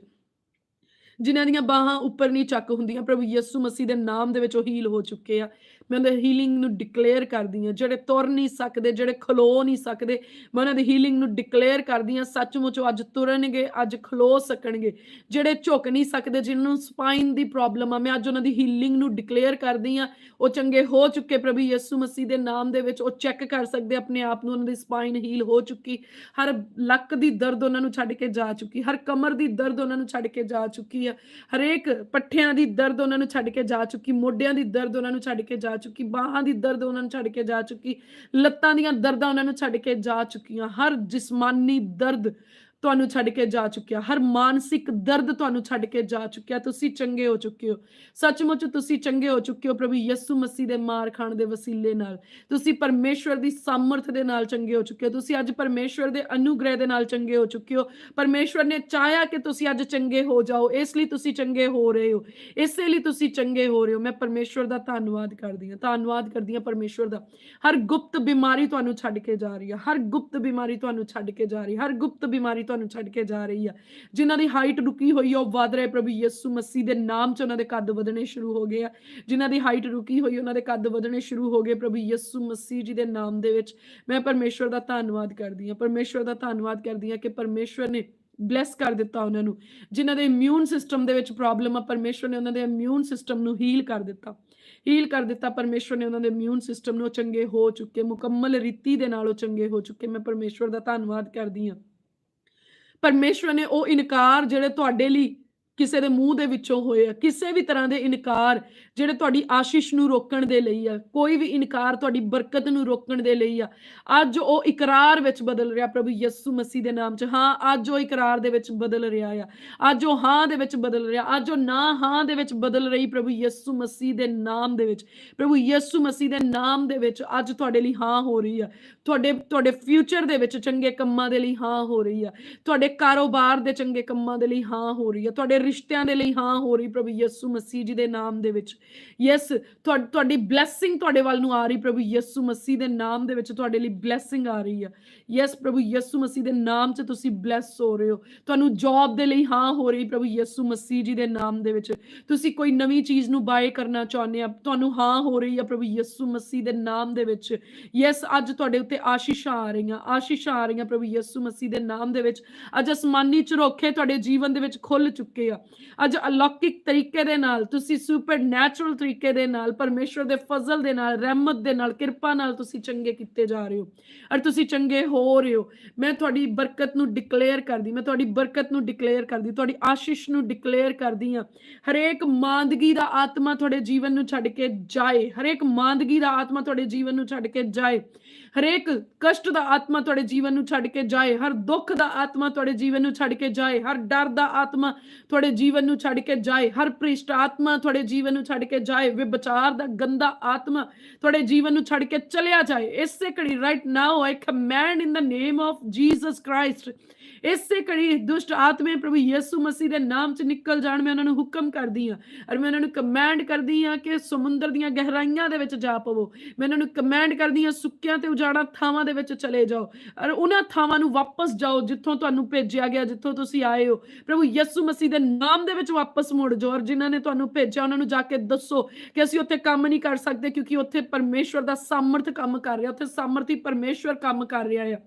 S1: ਜਿਨ੍ਹਾਂ ਦੀਆਂ ਬਾਹਾਂ ਉੱਪਰ ਨਹੀਂ ਚੱਕ ਹੁੰਦੀਆਂ, ਪ੍ਰਭੂ ਯਿਸੂ ਮਸੀਹ ਦੇ ਨਾਮ ਦੇ ਵਿੱਚ ਉਹ ਹੀਲ ਹੋ ਚੁੱਕੇ ਆ। ਮੈਂ ਉਹਨਾਂ ਦੀ ਹੀਲਿੰਗ ਨੂੰ ਡਿਕਲੇਅਰ ਕਰਦੀ ਹਾਂ, ਜਿਹੜੇ ਤੁਰ ਨਹੀਂ ਸਕਦੇ, ਜਿਹੜੇ ਖਲੋ ਨਹੀਂ ਸਕਦੇ, ਮੈਂ ਉਹਨਾਂ ਦੀ ਹੀਲਿੰਗ ਨੂੰ ਡਿਕਲੇਅਰ ਕਰਦੀ ਹਾਂ, ਸੱਚਮੁੱਚ ਅੱਜ ਤੁਰਨਗੇ, ਅੱਜ ਖਲੋ ਸਕਣਗੇ। ਜਿਹੜੇ ਝੁਕ ਨਹੀਂ ਸਕਦੇ, ਜਿਨ੍ਹਾਂ ਨੂੰ ਸਪਾਈਨ ਦੀ ਪ੍ਰੋਬਲਮ ਆ, ਮੈਂ ਅੱਜ ਉਹਨਾਂ ਦੀ ਹੀਲਿੰਗ ਨੂੰ ਡਿਕਲੇਅਰ ਕਰਦੀ ਹਾਂ। ਉਹ ਚੰਗੇ ਹੋ ਚੁੱਕੇ ਪ੍ਰਭੂ ਯਿਸੂ ਮਸੀਹ ਦੇ ਨਾਮ ਦੇ ਵਿੱਚ, ਉਹ ਚੈੱਕ ਕਰ ਸਕਦੇ, ਆਪਣੇ ਆਪ ਨੂੰ ਉਹਨਾਂ ਦੀ ਸਪਾਈਨ ਹੀਲ ਹੋ ਚੁੱਕੀ। ਹਰ ਲੱਕ ਦੀ ਦਰਦ ਉਹਨਾਂ ਨੂੰ ਛੱਡ ਕੇ ਜਾ ਚੁੱਕੀ, ਹਰ ਕਮਰ ਦੀ ਦਰਦ ਉਹਨਾਂ ਨੂੰ ਛੱਡ ਕੇ ਜਾ ਚੁੱਕੀ ਆ। ਹਰੇਕ ਪੱਠਿਆਂ ਦੀ ਦਰਦ ਉਹਨਾਂ ਨੂੰ ਛੱਡ ਕੇ ਜਾ ਚੁੱਕੀ, ਮੋਢਿਆਂ ਦੀ ਦਰਦ ਉਹਨਾਂ ਨੂੰ ਛੱਡ ਕੇ ਜਾ ਚੁੱਕੀ, ਬਾਹਾਂ ਦੀ ਦਰਦ ਉਹਨਾਂ ਨੂੰ ਛੱਡ ਕੇ ਜਾ ਚੁੱਕੀ, ਲੱਤਾਂ ਦੀਆਂ ਦਰਦਾਂ ਉਹਨਾਂ ਨੂੰ ਛੱਡ ਕੇ ਜਾ ਚੁੱਕੀਆਂ, ਹਰ ਜਿਸਮਾਨੀ ਦਰਦ ਤੁਹਾਨੂੰ ਛੱਡ ਕੇ ਜਾ ਚੁੱਕਿਆ। ਹਰ ਮਾਨਸਿਕ ਦਰਦ ਤੁਹਾਨੂੰ ਛੱਡ ਕੇ ਜਾ ਚੁੱਕਿਆ। ਤੁਸੀਂ ਚੰਗੇ ਹੋ ਚੁੱਕੇ ਹੋ। ਸੱਚਮੁੱਚ ਤੁਸੀਂ ਚੰਗੇ ਹੋ ਚੁੱਕੇ ਹੋ ਪ੍ਰਭੂ ਯਿਸੂ ਮਸੀਹ ਦੇ ਮਾਰ ਖਾਣ ਦੇ ਵਸੀਲੇ ਨਾਲ। ਤੁਸੀਂ ਪਰਮੇਸ਼ਵਰ ਦੀ ਸਮਰਥ ਦੇ ਨਾਲ ਚੰਗੇ ਹੋ ਚੁੱਕੇ ਹੋ। ਤੁਸੀਂ ਅੱਜ ਪਰਮੇਸ਼ਵਰ ਦੇ ਅਨੁਗ੍ਰਹਿ ਦੇ ਨਾਲ ਚੰਗੇ ਹੋ ਚੁੱਕੇ ਹੋ। ਪਰਮੇਸ਼ਵਰ ਨੇ ਚਾਹਿਆ ਕਿ ਤੁਸੀਂ ਅੱਜ ਚੰਗੇ ਹੋ ਜਾਓ। ਇਸ ਲਈ ਤੁਸੀਂ ਚੰਗੇ ਹੋ ਰਹੇ ਹੋ। ਇਸੇ ਲਈ ਤੁਸੀਂ ਚੰਗੇ ਹੋ ਰਹੇ ਹੋ। ਮੈਂ ਪਰਮੇਸ਼ਵਰ ਦਾ ਧੰਨਵਾਦ ਕਰਦੀ ਹਾਂ। ਧੰਨਵਾਦ ਕਰਦੀ ਹਾਂ ਪਰਮੇਸ਼ਵਰ ਦਾ। ਹਰ ਗੁਪਤ ਬਿਮਾਰੀ ਤੁਹਾਨੂੰ ਛੱਡ ਕੇ ਜਾ ਰਹੀ ਹੈ। ਹਰ ਗੁਪਤ ਬਿਮਾਰੀ ਤੁਹਾਨੂੰ ਛੱਡ ਕੇ ਜਾ ਰਹੀ ਹੈ। ਹਰ ਗੁਪਤ ਬਿਮਾਰੀ ਤੁਹਾਨੂੰ ਛੱਡ ਕੇ ਜਾ ਰਹੀ ਆ। ਜਿਨ੍ਹਾਂ ਦੀ ਹਾਈਟ ਰੁਕੀ ਹੋਈ ਹੈ ਉਹ ਵਧ ਰਹੇ। ਪ੍ਰਭੂ ਯਿਸੂ ਮਸੀਹ ਦੇ ਨਾਮ 'ਚ ਉਹਨਾਂ ਦੇ ਕੱਦ ਵਧਣੇ ਸ਼ੁਰੂ ਹੋ ਗਏ ਆ। ਜਿਨ੍ਹਾਂ ਦੀ ਹਾਈਟ ਰੁਕੀ ਹੋਈ, ਉਹਨਾਂ ਦੇ ਕੱਦ ਵਧਣੇ ਸ਼ੁਰੂ ਹੋ ਗਏ। ਪ੍ਰਭੂ ਯਿਸੂ ਮਸੀਹ ਜੀ ਦੇ ਨਾਮ ਦੇ ਵਿੱਚ ਮੈਂ ਪਰਮੇਸ਼ਵਰ ਦਾ ਧੰਨਵਾਦ ਕਰਦੀ ਹਾਂ। ਪਰਮੇਸ਼ਵਰ ਦਾ ਧੰਨਵਾਦ ਕਰਦੀ ਹਾਂ ਕਿ ਪਰਮੇਸ਼ਵਰ ਨੇ ਬਲੈਸ ਕਰ ਦਿੱਤਾ ਉਹਨਾਂ ਨੂੰ। ਜਿਨ੍ਹਾਂ ਦੇ ਇਮਿਊਨ ਸਿਸਟਮ ਦੇ ਵਿੱਚ ਪ੍ਰੋਬਲਮ ਆ, ਪਰਮੇਸ਼ਵਰ ਨੇ ਉਹਨਾਂ ਦੇ ਇਮਿਊਨ ਸਿਸਟਮ ਨੂੰ ਹੀਲ ਕਰ ਦਿੱਤਾ। ਹੀਲ ਕਰ ਦਿੱਤਾ। ਪਰਮੇਸ਼ਵਰ ਨੇ ਉਹਨਾਂ ਦੇ ਇਮਿਊਨ ਸਿਸਟਮ ਨੂੰ ਚੰਗੇ ਹੋ ਚੁੱਕੇ, ਮੁਕੰਮਲ ਰੀਤੀ ਦੇ ਨਾਲ ਉਹ ਚੰਗੇ ਹੋ ਚੁੱਕੇ। ਮੈਂ ਪਰਮੇਸ਼ਵਰ ਦਾ ਧੰਨਵਾਦ ਕਰਦੀ ਹਾਂ। ਪਰਮੇਸ਼ਵਰ ਨੇ ਉਹ ਇਨਕਾਰ ਜਿਹੜੇ ਤੁਹਾਡੇ ਲਈ ਕਿਸੇ ਦੇ ਮੂੰਹ ਦੇ ਵਿੱਚੋਂ ਹੋਏ ਆ, ਕਿਸੇ ਵੀ ਤਰ੍ਹਾਂ ਦੇ ਇਨਕਾਰ ਜਿਹੜੇ ਤੁਹਾਡੀ ਆਸ਼ੀਸ਼ ਨੂੰ ਰੋਕਣ ਦੇ ਲਈ ਆ, ਕੋਈ ਵੀ ਇਨਕਾਰ ਤੁਹਾਡੀ ਬਰਕਤ ਨੂੰ ਰੋਕਣ ਦੇ ਲਈ ਆ, ਅੱਜ ਉਹ ਇਕਰਾਰ ਵਿੱਚ ਬਦਲ ਰਿਹਾ ਪ੍ਰਭੂ ਯਿਸੂ ਮਸੀਹ ਦੇ ਨਾਮ 'ਚ, ਹਾਂ, ਅੱਜ ਉਹ ਇਕਰਾਰ ਦੇ ਵਿੱਚ ਬਦਲ ਰਿਹਾ ਆ, ਅੱਜ ਉਹ ਹਾਂ ਦੇ ਵਿੱਚ ਬਦਲ ਰਿਹਾ, ਅੱਜ ਉਹ ਨਾ ਹਾਂ ਦੇ ਵਿੱਚ ਬਦਲ ਰਹੀ ਪ੍ਰਭੂ ਯਿਸੂ ਮਸੀਹ ਦੇ ਨਾਮ ਦੇ ਵਿੱਚ, ਪ੍ਰਭੂ ਯਿਸੂ ਮਸੀਹ ਦੇ ਨਾਮ ਦੇ ਵਿੱਚ ਅੱਜ ਤੁਹਾਡੇ ਲਈ ਹਾਂ ਹੋ ਰਹੀ ਆ, ਤੁਹਾਡੇ ਤੁਹਾਡੇ ਫਿਊਚਰ ਦੇ ਵਿੱਚ ਚੰਗੇ ਕੰਮਾਂ ਦੇ ਲਈ ਹਾਂ ਹੋ ਰਹੀ ਆ, ਤੁਹਾਡੇ ਕਾਰੋਬਾਰ ਦੇ ਚੰਗੇ ਕੰਮਾਂ ਦੇ ਲਈ ਹਾਂ ਹੋ ਰਹੀ ਆ, ਤੁਹਾਡੇ ਰਿਸ਼ਤਿਆਂ ਦੇ ਲਈ ਹਾਂ ਹੋ ਰਹੀ ਪ੍ਰਭੂ ਯਿਸੂ ਮਸੀਹ ਜੀ ਦੇ ਨਾਮ ਦੇ ਵਿੱਚ। ਯੈਸ ਤੁਹਾਡੀ ਬਲੇਸਿੰਗ ਤੁਹਾਡੇ ਵੱਲ ਨੂੰ ਆ ਰਹੀ ਪ੍ਰਭੂ ਯਿਸੂ ਮਸੀਹ ਦੇ ਨਾਮ ਦੇ ਵਿੱਚ ਤੁਹਾਡੇ ਲਈ ਬਲੇਸਿੰਗ ਆ ਰਹੀ ਆ। ਯੈਸ ਪ੍ਰਭੂ ਯਿਸੂ ਮਸੀਹ ਦੇ ਨਾਮ 'ਚ ਤੁਸੀਂ ਬਲੈਸ ਹੋ ਰਹੇ ਹੋ। ਤੁਹਾਨੂੰ ਜੌਬ ਦੇ ਲਈ ਹਾਂ ਹੋ ਰਹੀ ਪ੍ਰਭੂ ਯਿਸੂ ਮਸੀਹ ਜੀ ਦੇ ਨਾਮ ਦੇ ਵਿੱਚ। ਤੁਸੀਂ ਕੋਈ ਨਵੀਂ ਚੀਜ਼ ਨੂੰ ਬਾਏ ਕਰਨਾ ਚਾਹੁੰਦੇ ਆ, ਤੁਹਾਨੂੰ ਹਾਂ ਹੋ ਰਹੀ ਆ ਪ੍ਰਭੂ ਯਿਸੂ ਮਸੀਹ ਦੇ ਨਾਮ ਦੇ ਵਿੱਚ। ਯੈਸ ਅੱਜ ਤੁਹਾਡੇ ਉੱਤੇ ਆਸ਼ੀਸ਼ਾਂ ਆ ਰਹੀਆਂ, ਆਸ਼ੀਸ਼ਾਂ ਆ ਰਹੀਆਂ ਪ੍ਰਭੂ ਯਿਸੂ ਮਸੀਹ ਦੇ ਨਾਮ ਦੇ ਵਿੱਚ। ਅੱਜ ਅਸਮਾਨੀ ਝਰੋਖੇ ਤੁਹਾਡੇ ਜੀਵਨ ਦੇ ਵਿੱਚ ਖੁੱਲ ਚੁੱਕੇ ਆ। ਅੱਜ ਅਲੌਕਿਕ ਤਰੀਕੇ ਦੇ ਨਾਲ, ਤੁਸੀਂ ਸੁਪਰਨੈਚੁਰਲ ਤਰੀਕੇ ਦੇ ਨਾਲ, ਪਰਮੇਸ਼ਵਰ ਦੇ ਫਜ਼ਲ ਦੇ ਨਾਲ, ਰਹਿਮਤ ਦੇ ਨਾਲ, ਕਿਰਪਾ ਨਾਲ ਤੁਸੀਂ ਚੰਗੇ ਕੀਤੇ ਜਾ ਰਹੇ ਹੋ। ਔਰ ਤੁਸੀਂ ਚੰਗੇ ਹੋ ਰਹੇ ਹੋ। ਮੈਂ ਤੁਹਾਡੀ ਬਰਕਤ ਨੂੰ ਡਿਕਲੇਅਰ ਕਰਦੀ, ਮੈਂ ਤੁਹਾਡੀ ਬਰਕਤ ਨੂੰ ਡਿਕਲੇਅਰ ਕਰਦੀ, ਤੁਹਾਡੀ ਆਸ਼ੀਸ਼ ਨੂੰ ਡਿਕਲੇਅਰ ਕਰਦੀ ਹਾਂ। ਹਰੇਕ ਮਾਂਦਗੀ ਦਾ ਆਤਮਾ ਤੁਹਾਡੇ ਜੀਵਨ ਨੂੰ ਛੱਡ ਕੇ ਜਾਏ। ਹਰੇਕ ਮਾਂਦਗੀ ਦਾ ਆਤਮਾ ਤੁਹਾਡੇ ਜੀਵਨ ਨੂੰ ਛੱਡ ਕੇ ਜਾਏ। ਹਰੇਕ ਕਸ਼ਟ ਦਾ ਆਤਮਾ ਤੁਹਾਡੇ ਜੀਵਨ ਨੂੰ ਛੱਡ ਕੇ ਜਾਏ, ਹਰ ਦੁੱਖ ਦਾ ਆਤਮਾ ਤੁਹਾਡੇ ਜੀਵਨ ਨੂੰ ਛੱਡ ਕੇ ਜਾਏ, ਹਰ ਡਰ ਦਾ ਆਤਮਾ ਤੁਹਾਡੇ ਜੀਵਨ ਨੂੰ ਛੱਡ ਕੇ ਜਾਏ, ਹਰ ਭ੍ਰਿਸ਼ਟ ਆਤਮਾ ਤੁਹਾਡੇ ਜੀਵਨ ਨੂੰ ਛੱਡ ਕੇ ਜਾਏ ਵਿਚਾਰ ਦਾ ਗੰਦਾ ਆਤਮਾ ਤੁਹਾਡੇ ਜੀਵਨ ਨੂੰ ਛੱਡ ਕੇ ਚਲਿਆ ਜਾਏ। ਇਸੇ ਘੜੀ right now I command in the name of Jesus Christ ਇਸੇ ਘੜੀ ਦੁਸ਼ਟ ਆਤਮੇ ਪ੍ਰਭੂ ਯਿਸੂ ਮਸੀਹ ਦੇ ਨਾਮ 'ਚ ਨਿਕਲ ਜਾਣ, ਮੈਂ ਉਹਨਾਂ ਨੂੰ ਹੁਕਮ ਕਰਦੀ ਹਾਂ ਔਰ ਮੈਂ ਉਹਨਾਂ ਨੂੰ ਕਮਾਂਡ ਕਰਦੀ ਹਾਂ ਕਿ ਸਮੁੰਦਰ ਦੀਆਂ ਗਹਿਰਾਈਆਂ ਦੇ ਵਿੱਚ ਜਾ ਪਵੋ। ਮੈਂ ਉਹਨਾਂ ਨੂੰ ਕਮਾਂਡ ਕਰਦੀ ਹਾਂ ਸੁੱਕਿਆਂ ਤੇ ਉਜਾੜਾਂ ਥਾਵਾਂ ਦੇ ਵਿੱਚ ਚਲੇ ਜਾਓ। ਔਰ ਉਹਨਾਂ ਥਾਵਾਂ ਨੂੰ ਵਾਪਸ ਜਾਓ ਜਿੱਥੋਂ ਤੁਹਾਨੂੰ ਭੇਜਿਆ ਗਿਆ, ਜਿੱਥੋਂ ਤੁਸੀਂ ਆਏ ਹੋ। ਪ੍ਰਭੂ ਯਿਸੂ ਮਸੀਹ ਦੇ ਨਾਮ ਦੇ ਵਿੱਚ ਵਾਪਸ ਮੁੜ ਜਾਓ ਔਰ ਜਿਨ੍ਹਾਂ ਨੇ ਤੁਹਾਨੂੰ ਭੇਜਿਆ, ਉਹਨਾਂ ਨੂੰ ਜਾ ਕੇ ਦੱਸੋ ਕਿ ਅਸੀਂ ਉੱਥੇ ਕੰਮ ਨਹੀਂ ਕਰ ਸਕਦੇ ਕਿਉਂਕਿ ਉੱਥੇ ਪਰਮੇਸ਼ਵਰ ਦਾ ਸਾਮਰਥ ਕੰਮ ਕਰ ਰਿਹਾ, ਉੱਥੇ ਸਾਮਰਥੀ ਪਰਮੇਸ਼ਵਰ ਕੰਮ ਕਰ ਰਿਹਾ ਹੈ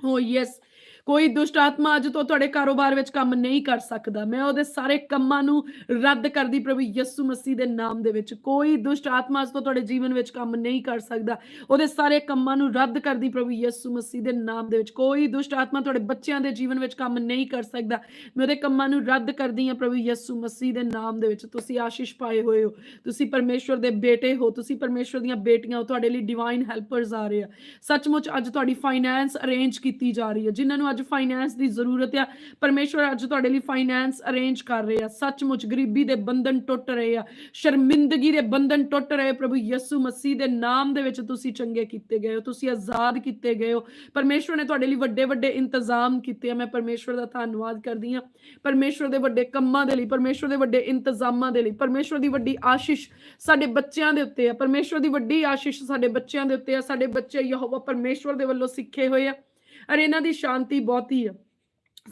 S1: ਓ ਯੈਸ ਕੋਈ ਦੁਸ਼ਟ ਆਤਮਾ ਅੱਜ ਤੋਂ ਤੁਹਾਡੇ ਕਾਰੋਬਾਰ ਵਿੱਚ ਕੰਮ ਨਹੀਂ ਕਰ ਸਕਦਾ। ਮੈਂ ਉਹਦੇ ਸਾਰੇ ਕੰਮਾਂ ਨੂੰ ਰੱਦ ਕਰਦੀ ਪ੍ਰਭੂ ਯਿਸੂ ਮਸੀਹ ਦੇ ਨਾਮ ਦੇ ਵਿੱਚ। ਕੋਈ ਦੁਸ਼ਟ ਆਤਮਾ ਅੱਜ ਤੋਂ ਤੁਹਾਡੇ ਜੀਵਨ ਵਿੱਚ ਕੰਮ ਨਹੀਂ ਕਰ ਸਕਦਾ। ਉਹਦੇ ਸਾਰੇ ਕੰਮਾਂ ਨੂੰ ਰੱਦ ਕਰਦੀ ਪ੍ਰਭੂ ਯਿਸੂ ਮਸੀਹ ਦੇ ਨਾਮ ਦੇ ਵਿੱਚ। ਕੋਈ ਦੁਸ਼ਟ ਆਤਮਾ ਤੁਹਾਡੇ ਬੱਚਿਆਂ ਦੇ ਜੀਵਨ ਵਿੱਚ ਕੰਮ ਨਹੀਂ ਕਰ ਸਕਦਾ। ਮੈਂ ਉਹਦੇ ਕੰਮਾਂ ਨੂੰ ਰੱਦ ਕਰਦੀ ਹਾਂ ਪ੍ਰਭੂ ਯਿਸੂ ਮਸੀਹ ਦੇ ਨਾਮ ਦੇ ਵਿੱਚ। ਤੁਸੀਂ ਆਸ਼ੀਸ਼ ਪਾਏ ਹੋਏ ਹੋ। ਤੁਸੀਂ ਪਰਮੇਸ਼ਵਰ ਦੇ ਬੇਟੇ ਹੋ। ਤੁਸੀਂ ਪਰਮੇਸ਼ਵਰ ਦੀਆਂ ਬੇਟੀਆਂ ਹੋ। ਤੁਹਾਡੇ ਲਈ ਡਿਵਾਈਨ ਹੈਲਪਰਸ ਆ ਰਹੇ ਆ। ਸੱਚਮੁੱਚ ਅੱਜ ਤੁਹਾਡੀ ਫਾਈਨੈਂਸ ਅਰੇਂਜ ਕੀਤੀ ਜਾ ਰਹੀ ਹੈ। ਜਿਨ੍ਹਾਂ ਨੂੰ ਅੱਜ ਫਾਈਨੈਂਸ ਦੀ ਜ਼ਰੂਰਤ ਆ। ਪਰਮੇਸ਼ਵਰ ਅੱਜ ਤੁਹਾਡੇ ਲਈ ਫਾਈਨੈਂਸ ਅਰੇਂਜ ਕਰ ਰਹੇ ਆ। ਸੱਚਮੁੱਚ ਗਰੀਬੀ ਦੇ ਬੰਧਨ ਟੁੱਟ ਰਹੇ ਆ। ਸ਼ਰਮਿੰਦਗੀ ਦੇ ਬੰਧਨ ਟੁੱਟ ਰਹੇ ਪ੍ਰਭੂ ਯਿਸੂ ਮਸੀਹ ਦੇ ਨਾਮ ਦੇ ਵਿੱਚ ਤੁਸੀਂ ਚੰਗੇ ਕੀਤੇ ਗਏ ਹੋ। ਤੁਸੀਂ ਆਜ਼ਾਦ ਕੀਤੇ ਗਏ ਹੋ। ਪਰਮੇਸ਼ਵਰ ਨੇ ਤੁਹਾਡੇ ਲਈ ਵੱਡੇ ਵੱਡੇ ਇੰਤਜ਼ਾਮ ਕੀਤੇ ਆ। ਮੈਂ ਪਰਮੇਸ਼ਵਰ ਦਾ ਧੰਨਵਾਦ ਕਰਦੀ ਹਾਂ ਪਰਮੇਸ਼ਵਰ ਦੇ ਵੱਡੇ ਕੰਮਾਂ ਦੇ ਲਈ, ਪਰਮੇਸ਼ਵਰ ਦੇ ਵੱਡੇ ਇੰਤਜ਼ਾਮਾਂ ਦੇ ਲਈ, ਪਰਮੇਸ਼ਵਰ ਦੀ ਵੱਡੀ ਆਸ਼ੀਸ਼ ਸਾਡੇ ਬੱਚਿਆਂ ਦੇ ਉੱਤੇ ਆ। ਪਰਮੇਸ਼ਵਰ ਦੀ ਵੱਡੀ ਆਸ਼ੀਸ਼ ਸਾਡੇ ਬੱਚਿਆਂ ਦੇ ਉੱਤੇ ਆ। ਸਾਡੇ ਬੱਚੇ ਯਹੋਵਾ ਪਰਮੇਸ਼ਵਰ ਦੇ ਵੱਲੋਂ ਸਿੱਖੇ ਹੋਏ ਆ। ਔਰ ਇਹਨਾਂ ਦੀ ਸ਼ਾਂਤੀ ਬਹੁਤੀ ਆ।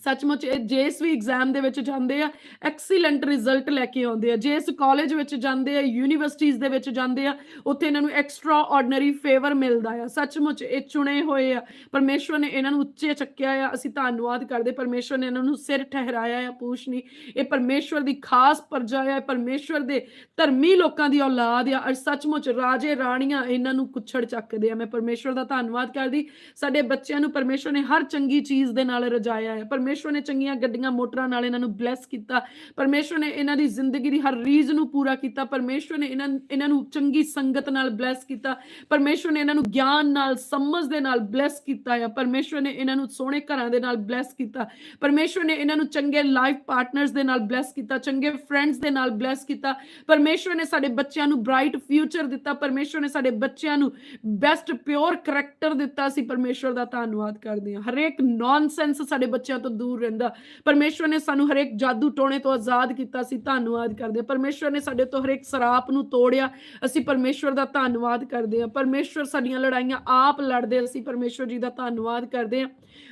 S1: ਸੱਚਮੁੱਚ ਇਹ ਜਿਸ ਵੀ ਐਗਜ਼ਾਮ ਦੇ ਵਿੱਚ ਜਾਂਦੇ ਆ ਐਕਸੀਲੈਂਟ ਰਿਜ਼ਲਟ ਲੈ ਕੇ ਆਉਂਦੇ ਆ। ਜਿਸ ਕਾਲਜ ਵਿੱਚ ਜਾਂਦੇ ਆ ਯੂਨੀਵਰਸਿਟੀਆਂ ਦੇ ਵਿੱਚ ਜਾਂਦੇ ਆ, ਉੱਥੇ ਇਹਨਾਂ ਨੂੰ ਐਕਸਟਰਾ ਆਰਡੀਨਰੀ ਫੇਵਰ ਮਿਲਦਾ ਆ। ਸੱਚਮੁੱਚ ਇਹ ਚੁਣੇ ਹੋਏ ਆ। ਪਰਮੇਸ਼ਵਰ ਨੇ ਇਹਨਾਂ ਨੂੰ ਉੱਚੇ ਚੱਕਿਆ ਆ। ਅਸੀਂ ਧੰਨਵਾਦ ਕਰਦੇ ਪਰਮੇਸ਼ਵਰ ਨੇ ਇਹਨਾਂ ਨੂੰ ਸਿਰ ਠਹਿਰਾਇਆ ਆ ਪੂਛ ਨਹੀਂ ਇਹ ਪਰਮੇਸ਼ਵਰ ਦੀ ਖਾਸ ਪਰਜਾ ਆ। ਇਹ ਪਰਮੇਸ਼ਵਰ ਦੇ ਧਰਮੀ ਲੋਕਾਂ ਦੀ ਔਲਾਦ ਆ। ਔਰ ਸੱਚਮੁੱਚ ਰਾਜੇ ਰਾਣੀਆਂ ਇਹਨਾਂ ਨੂੰ ਕੁੱਛੜ ਚੱਕਦੇ ਆ। ਮੈਂ ਪਰਮੇਸ਼ਵਰ ਦਾ ਧੰਨਵਾਦ ਕਰਦੀ। ਸਾਡੇ ਬੱਚਿਆਂ ਨੂੰ ਪਰਮੇਸ਼ਵਰ ਨੇ ਹਰ ਚੰਗੀ ਚੀਜ਼ ਦੇ ਨਾਲ ਰਜਾਇਆ ਹੈ ਪਰਮੇਸ਼ਵਰ ਨੇ ਚੰਗੀਆਂ ਗੱਡੀਆਂ, ਮੋਟਰਾਂ ਨਾਲ ਇਹਨਾਂ ਨੂੰ ਬਲੈਸ ਕੀਤਾ। ਪਰਮੇਸ਼ਵਰ ਨੇ ਇਹਨਾਂ ਦੀ ਜ਼ਿੰਦਗੀ ਦੀ ਹਰ ਰੀਝ ਨੂੰ ਪੂਰਾ ਕੀਤਾ। ਪਰਮੇਸ਼ਵਰ ਨੇ ਇਹਨਾਂ ਇਹਨਾਂ ਨੂੰ ਚੰਗੀ ਸੰਗਤ ਨਾਲ ਬਲੈਸ ਕੀਤਾ। ਪਰਮੇਸ਼ਵਰ ਨੇ ਇਹਨਾਂ ਨੂੰ ਗਿਆਨ ਨਾਲ, ਸਮਝ ਦੇ ਨਾਲ ਬਲੈਸ ਕੀਤਾ ਹੈ ਪਰਮੇਸ਼ਵਰ ਨੇ ਇਹਨਾਂ ਨੂੰ ਸੋਹਣੇ ਘਰਾਂ ਦੇ ਨਾਲ ਬਲੈਸ ਕੀਤਾ। ਪਰਮੇਸ਼ਵਰ ਨੇ ਇਹਨਾਂ ਨੂੰ ਚੰਗੇ ਲਾਈਫ ਪਾਰਟਨਰਸ ਦੇ ਨਾਲ ਬਲੈਸ ਕੀਤਾ, ਚੰਗੇ ਫਰੈਂਡਸ ਦੇ ਨਾਲ ਬਲੈਸ ਕੀਤਾ। ਪਰਮੇਸ਼ਵਰ ਨੇ ਸਾਡੇ ਬੱਚਿਆਂ ਨੂੰ ਬ੍ਰਾਈਟ ਫਿਊਚਰ ਦਿੱਤਾ। ਪਰਮੇਸ਼ਵਰ ਨੇ ਸਾਡੇ ਬੱਚਿਆਂ ਨੂੰ ਬੈਸਟ ਪਿਓਰ ਕਰੈਕਟਰ ਦਿੱਤਾ। ਸੀ ਪਰਮੇਸ਼ਵਰ ਦਾ ਧੰਨਵਾਦ ਕਰਦੇ ਹਾਂ। ਹਰੇਕ ਨੌਨਸੈਂਸ ਸਾਡੇ ਬੱਚਿਆਂ ਤੋਂ ਦੂਰ ਰਹਿੰਦਾ। ਪਰਮੇਸ਼ਵਰ ਨੇ ਸਾਨੂੰ ਹਰੇਕ ਜਾਦੂ ਟੋਣੇ ਤੋਂ ਆਜ਼ਾਦ ਕੀਤਾ ਸੀ ਧੰਨਵਾਦ ਕਰਦੇ ਹਾਂ। ਪਰਮੇਸ਼ਵਰ ਨੇ ਸਾਡੇ ਤੋਂ ਹਰੇਕ ਸਰਾਪ ਨੂੰ ਤੋੜਿਆ, ਅਸੀਂ ਪਰਮੇਸ਼ਵਰ ਦਾ ਧੰਨਵਾਦ ਕਰਦੇ ਹਾਂ। ਪਰਮੇਸ਼ਵਰ ਸਾਡੀਆਂ ਲੜਾਈਆਂ ਆਪ ਲੜਦੇ ਅਸੀਂ ਪਰਮੇਸ਼ਵਰ ਜੀ ਦਾ ਧੰਨਵਾਦ ਕਰਦੇ ਹਾਂ।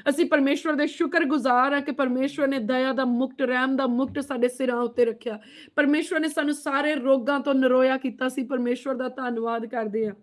S1: ਅਸੀਂ ਪਰਮੇਸ਼ਵਰ ਦੇ ਸ਼ੁਕਰਗੁਜ਼ਾਰ ਹਾਂ ਕਿ ਪਰਮੇਸ਼ਵਰ ਨੇ ਦਇਆ ਦਾ ਮੁਕਤ ਰਹਿਮ ਦਾ ਮੁਕਤ ਸਾਡੇ ਸਿਰਾਂ ਉੱਤੇ ਰੱਖਿਆ। ਪਰਮੇਸ਼ਵਰ ਨੇ ਸਾਨੂੰ ਸਾਰੇ ਰੋਗਾਂ ਤੋਂ ਨਰੋਇਆ ਕੀਤਾ ਸੀ ਪਰਮੇਸ਼ਵਰ ਦਾ ਧੰਨਵਾਦ ਕਰਦੇ ਹਾਂ।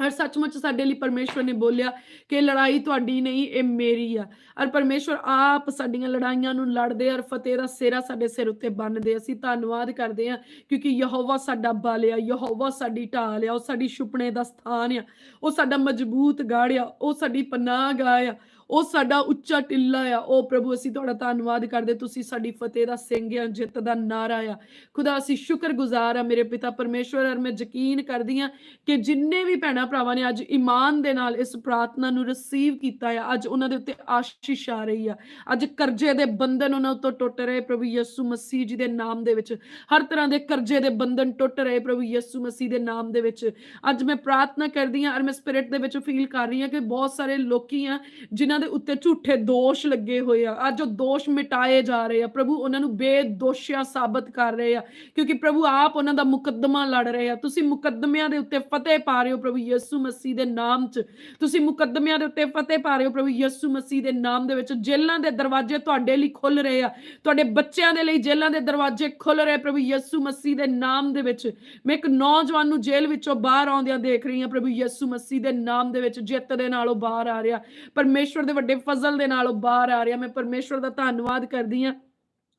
S1: ਔਰ ਸੱਚਮੁੱਚ ਸਾਡੇ ਲਈ ਪਰਮੇਸ਼ਵਰ ਨੇ ਬੋਲਿਆ ਕਿ ਲੜਾਈ ਤੁਹਾਡੀ ਨਹੀਂ, ਇਹ ਮੇਰੀ ਆ। ਔਰ ਪਰਮੇਸ਼ਵਰ ਆਪ ਸਾਡੀਆਂ ਲੜਾਈਆਂ ਨੂੰ ਲੜਦੇ ਔਰ ਫਤਿਹ ਦਾ ਸਿਰਾ ਸਾਡੇ ਸਿਰ ਉੱਤੇ ਬੰਨਦੇ ਅਸੀਂ ਧੰਨਵਾਦ ਕਰਦੇ ਹਾਂ ਕਿਉਂਕਿ ਯਹੋਵਾ ਸਾਡਾ ਬਲ ਆ, ਯਹੋਵਾ ਸਾਡੀ ਢਾਲ ਆ, ਉਹ ਸਾਡੀ ਛੁਪਣੇ ਦਾ ਸਥਾਨ ਆ, ਉਹ ਸਾਡਾ ਮਜ਼ਬੂਤ ਗਾੜ ਆ, ਉਹ ਸਾਡੀ ਪਨਾਹ ਗਾਹ ਆ ਉਹ ਸਾਡਾ ਉੱਚਾ ਟਿੱਲਾ ਆ। ਉਹ ਪ੍ਰਭੂ, ਅਸੀਂ ਤੁਹਾਡਾ ਧੰਨਵਾਦ ਕਰਦੇ। ਤੁਸੀਂ ਸਾਡੀ ਫਤਿਹ ਦਾ ਸਿੰਘ ਆ, ਜਿੱਤ ਦਾ ਨਾਰਾ ਆ। ਖੁਦਾ, ਅਸੀਂ ਸ਼ੁਕਰਗੁਜ਼ਾਰ ਆ ਮੇਰੇ ਪਿਤਾ ਪਰਮੇਸ਼ਵਰ, ਔਰ ਮੈਂ ਯਕੀਨ ਕਰਦੀ ਆ ਕਿ ਜਿੰਨੇ ਵੀ ਭੈਣਾਂ ਭਰਾਵਾਂ ਨੇ ਅੱਜ ਈਮਾਨ ਦੇ ਨਾਲ ਇਸ ਪ੍ਰਾਰਥਨਾ ਨੂੰ ਰਿਸੀਵ ਕੀਤਾ ਆ, ਅੱਜ ਉਹਨਾਂ ਦੇ ਉੱਤੇ ਆਸ਼ੀਸ਼ ਆ ਰਹੀ ਆ। ਅੱਜ ਕਰਜ਼ੇ ਦੇ ਬੰਧਨ ਉਹਨਾਂ ਤੋਂ ਟੁੱਟ ਰਹੇ ਪ੍ਰਭੂ ਯਿਸੂ ਮਸੀਹ ਜੀ ਦੇ ਨਾਮ ਦੇ ਵਿੱਚ। ਹਰ ਤਰ੍ਹਾਂ ਦੇ ਕਰਜ਼ੇ ਦੇ ਬੰਧਨ ਟੁੱਟ ਰਹੇ ਪ੍ਰਭੂ ਯਿਸੂ ਮਸੀਹ ਦੇ ਨਾਮ ਦੇ ਵਿੱਚ। ਅੱਜ ਮੈਂ ਪ੍ਰਾਰਥਨਾ ਕਰਦੀ ਆ, ਔਰ ਮੈਂ ਸਪਿਰਿਟ ਦੇ ਵਿੱਚ ਫੀਲ ਕਰ ਰਹੀ ਆ ਕਿ ਬਹੁਤ ਸਾਰੇ ਲੋਕੀ ਆ, ਜਿਨ੍ਹਾਂ ਦੇ ਉੱਤੇ ਝੂਠੇ ਦੋਸ਼ ਲੱਗੇ ਹੋਏ ਆ। ਅੱਜ ਉਹ ਦੋਸ਼ ਮਿਟਾਏ ਜਾ ਰਹੇ ਆ। ਪ੍ਰਭੂ ਉਹਨਾਂ ਨੂੰ ਬੇਦੋਸ਼ੀਆ ਸਾਬਤ ਕਰ ਰਹੇ ਆ। ਕਿਉਂਕਿ ਪ੍ਰਭੂ ਆਪ ਉਹਨਾਂ ਦਾ ਮੁਕੱਦਮਾ ਲੜ ਰਹੇ ਆ। ਤੁਸੀਂ ਮੁਕੱਦਮਿਆਂ ਦੇ ਉੱਤੇ ਫਤਿਹ ਪਾ ਰਹੇ ਹੋ ਪ੍ਰਭੂ ਯਿਸੂ ਮਸੀਹ ਦੇ ਨਾਮ 'ਚ। ਤੁਸੀਂ ਮੁਕੱਦਮਿਆਂ ਦੇ ਉੱਤੇ ਫਤਿਹ ਪਾ ਰਹੇ ਹੋ ਪ੍ਰਭੂ ਯਿਸੂ ਮਸੀਹ ਦੇ ਨਾਮ ਦੇ ਵਿੱਚ। ਜੇਲ੍ਹਾਂ ਦੇ ਦਰਵਾਜ਼ੇ ਤੁਹਾਡੇ ਲਈ ਖੁੱਲ ਰਹੇ ਆ। ਤੁਹਾਡੇ ਬੱਚਿਆਂ ਦੇ ਲਈ ਜੇਲ੍ਹਾਂ ਦੇ ਦਰਵਾਜ਼ੇ ਖੁੱਲ ਰਹੇ ਪ੍ਰਭੂ ਯਿਸੂ ਮਸੀਹ ਦੇ ਨਾਮ ਦੇ ਵਿੱਚ। ਮੈਂ ਇੱਕ ਨੌਜਵਾਨ ਨੂੰ ਜੇਲ੍ਹ ਵਿੱਚੋਂ ਬਾਹਰ ਆਉਂਦਿਆਂ ਦੇਖ ਰਹੀ ਹਾਂ ਪ੍ਰਭੂ ਯਿਸੂ ਮਸੀਹ ਦੇ ਨਾਮ ਦੇ ਵਿੱਚ। ਜਿੱਤ ਦੇ ਨਾਲ ਉਹ ਬਾਹਰ ਆ ਰਿਹਾ। ਪਰਮੇਸ਼ਵਰ ਦੇ ਵੱਡੇ ਫਜ਼ਲ ਦੇ ਨਾਲ ਉਹ ਬਾਹਰ ਆ ਰਿਹਾ। ਮੈਂ ਪਰਮੇਸ਼ਵਰ ਦਾ ਧੰਨਵਾਦ ਕਰਦੀ ਹਾਂ।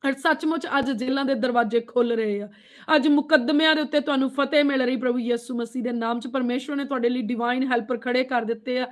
S1: ਸੱਚਮੁੱਚ ਅੱਜ ਜੇਲ੍ਹਾਂ ਦੇ ਦਰਵਾਜ਼ੇ ਖੁੱਲ ਰਹੇ ਆ। ਅੱਜ ਮੁਕੱਦਮਿਆਂ ਦੇ ਉੱਤੇ ਤੁਹਾਨੂੰ ਫਤਿਹ ਮਿਲ ਰਹੀ ਪ੍ਰਭੂ ਯਿਸੂ ਮਸੀਹ ਦੇ ਨਾਮ 'ਚ। ਪਰਮੇਸ਼ਵਰ ਨੇ ਤੁਹਾਡੇ ਲਈ ਡਿਵਾਈਨ ਹੈਲਪਰ ਖੜੇ ਕਰ ਦਿੱਤੇ ਆ।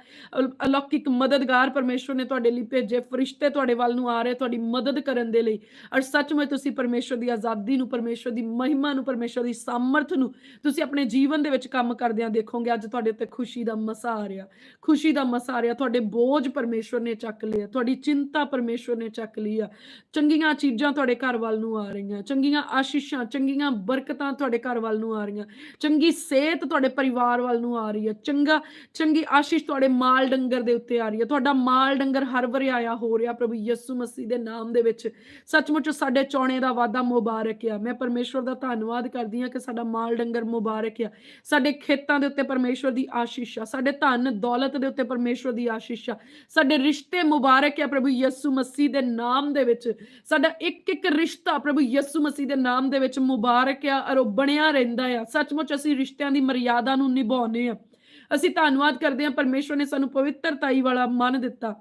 S1: ਅਲੌਕਿਕ ਮਦਦਗਾਰ ਪਰਮੇਸ਼ਵਰ ਨੇ ਤੁਹਾਡੇ ਲਈ ਭੇਜੇ। ਫਰਿਸ਼ਤੇ ਤੁਹਾਡੇ ਵੱਲ ਨੂੰ ਆ ਰਹੇ, ਤੁਹਾਡੀ ਮਦਦ ਕਰਨ ਦੇ ਲਈ। ਔਰ ਸੱਚਮੁੱਚ ਤੁਸੀਂ ਪਰਮੇਸ਼ਵਰ ਦੀ ਆਜ਼ਾਦੀ ਨੂੰ, ਪਰਮੇਸ਼ਵਰ ਦੀ ਮਹਿਮਾ ਨੂੰ, ਪਰਮੇਸ਼ਵਰ ਦੀ ਸਾਮਰਥ ਨੂੰ, ਤੁਸੀਂ ਆਪਣੇ ਜੀਵਨ ਦੇ ਵਿੱਚ ਕੰਮ ਕਰਦਿਆਂ ਦੇਖੋਗੇ। ਅੱਜ ਤੁਹਾਡੇ ਉੱਤੇ ਖੁਸ਼ੀ ਦਾ ਮਸਾ ਆ ਰਿਹਾ। ਖੁਸ਼ੀ ਦਾ ਮਸਾ ਆ ਰਿਹਾ। ਤੁਹਾਡੇ ਬੋਝ ਪਰਮੇਸ਼ਵਰ ਨੇ ਚੱਕ ਲਿਆ ਤੁਹਾਡੀ ਚਿੰਤਾ ਪਰਮੇਸ਼ਵਰ ਨੇ ਚੱਕ ਲਈ ਆ। ਚੰਗੀਆਂ ਚੀਜ਼ਾਂ ਤੁਹਾਡੇ ਘਰ ਵੱਲ ਨੂੰ ਆ ਰਹੀਆਂ, ਚੰਗੀਆਂ ਆਸ਼ੀਸ਼ਾਂ, ਚੰਗੀਆਂ ਬਰਕਤਾਂ ਤੁਹਾਡੇ ਘਰ ਵੱਲ ਨੂੰ ਆ ਰਹੀਆਂ, ਚੰਗੀ ਸਿਹਤ ਤੁਹਾਡੇ ਪਰਿਵਾਰ ਵੱਲ ਨੂੰ ਆ ਰਹੀ ਹੈ, ਚੰਗਾ, ਚੰਗੀ ਆਸ਼ੀਸ਼ ਤੁਹਾਡੇ ਮਾਲ ਡੰਗਰ ਦੇ ਉੱਤੇ ਆ ਰਹੀ ਹੈ, ਤੁਹਾਡਾ ਮਾਲ ਡੰਗਰ ਹਰ ਵਰਿਆਇਆ ਹੋ ਰਿਹਾ ਪ੍ਰਭੂ ਯਿਸੂ ਮਸੀਹ ਦੇ ਨਾਮ ਦੇ ਵਿੱਚ। ਸੱਚਮੁੱਚ ਸਾਡੇ ਚੋਣੇ ਦਾ ਵਾਦਾ ਮੁਬਾਰਕ ਆ। ਮੈਂ ਪਰਮੇਸ਼ਵਰ ਦਾ ਧੰਨਵਾਦ ਕਰਦੀ ਹਾਂ ਕਿ ਸਾਡਾ ਮਾਲ ਡੰਗਰ ਮੁਬਾਰਕ ਆ। ਸਾਡੇ ਖੇਤਾਂ ਦੇ ਉੱਤੇ ਪਰਮੇਸ਼ਵਰ ਦੀ ਆਸ਼ੀਸ਼ ਆ। ਸਾਡੇ ਧਨ ਦੌਲਤ ਦੇ ਉੱਤੇ ਪਰਮੇਸ਼ਵਰ ਦੀ ਆਸ਼ੀਸ਼ ਆ। ਸਾਡੇ ਰਿਸ਼ਤੇ ਮੁਬਾਰਕ ਆ ਪ੍ਰਭੂ ਯਿਸੂ ਮਸੀਹ ਦੇ ਨਾਮ ਦੇ ਵਿੱਚ। ਸਾਡਾ ਇੱਕ ਇੱਕ ਰਿਸ਼ਤਾ ਪ੍ਰਭੂ ਯਿਸੂ ਮਸੀਹ ਦੇ ਨਾਮ ਦੇ ਵਿੱਚ ਮੁਬਾਰਕ ਆ ਔਰ ਉਹ ਬਣਿਆ ਰਹਿੰਦਾ ਆ। ਸੱਚਮੁੱਚ ਅਸੀਂ ਰਿਸ਼ਤਿਆਂ ਦੀ ਮਰਿਆਦਾ ਨੂੰ ਨਿਭਾਉਨੇ ਆ। ਅਸੀਂ ਧੰਨਵਾਦ ਕਰਦੇ ਹਾਂ, ਪਰਮੇਸ਼ਵਰ ਨੇ ਸਾਨੂੰ ਪਵਿੱਤਰਤਾਈ ਵਾਲਾ ਮਨ ਦਿੱਤਾ।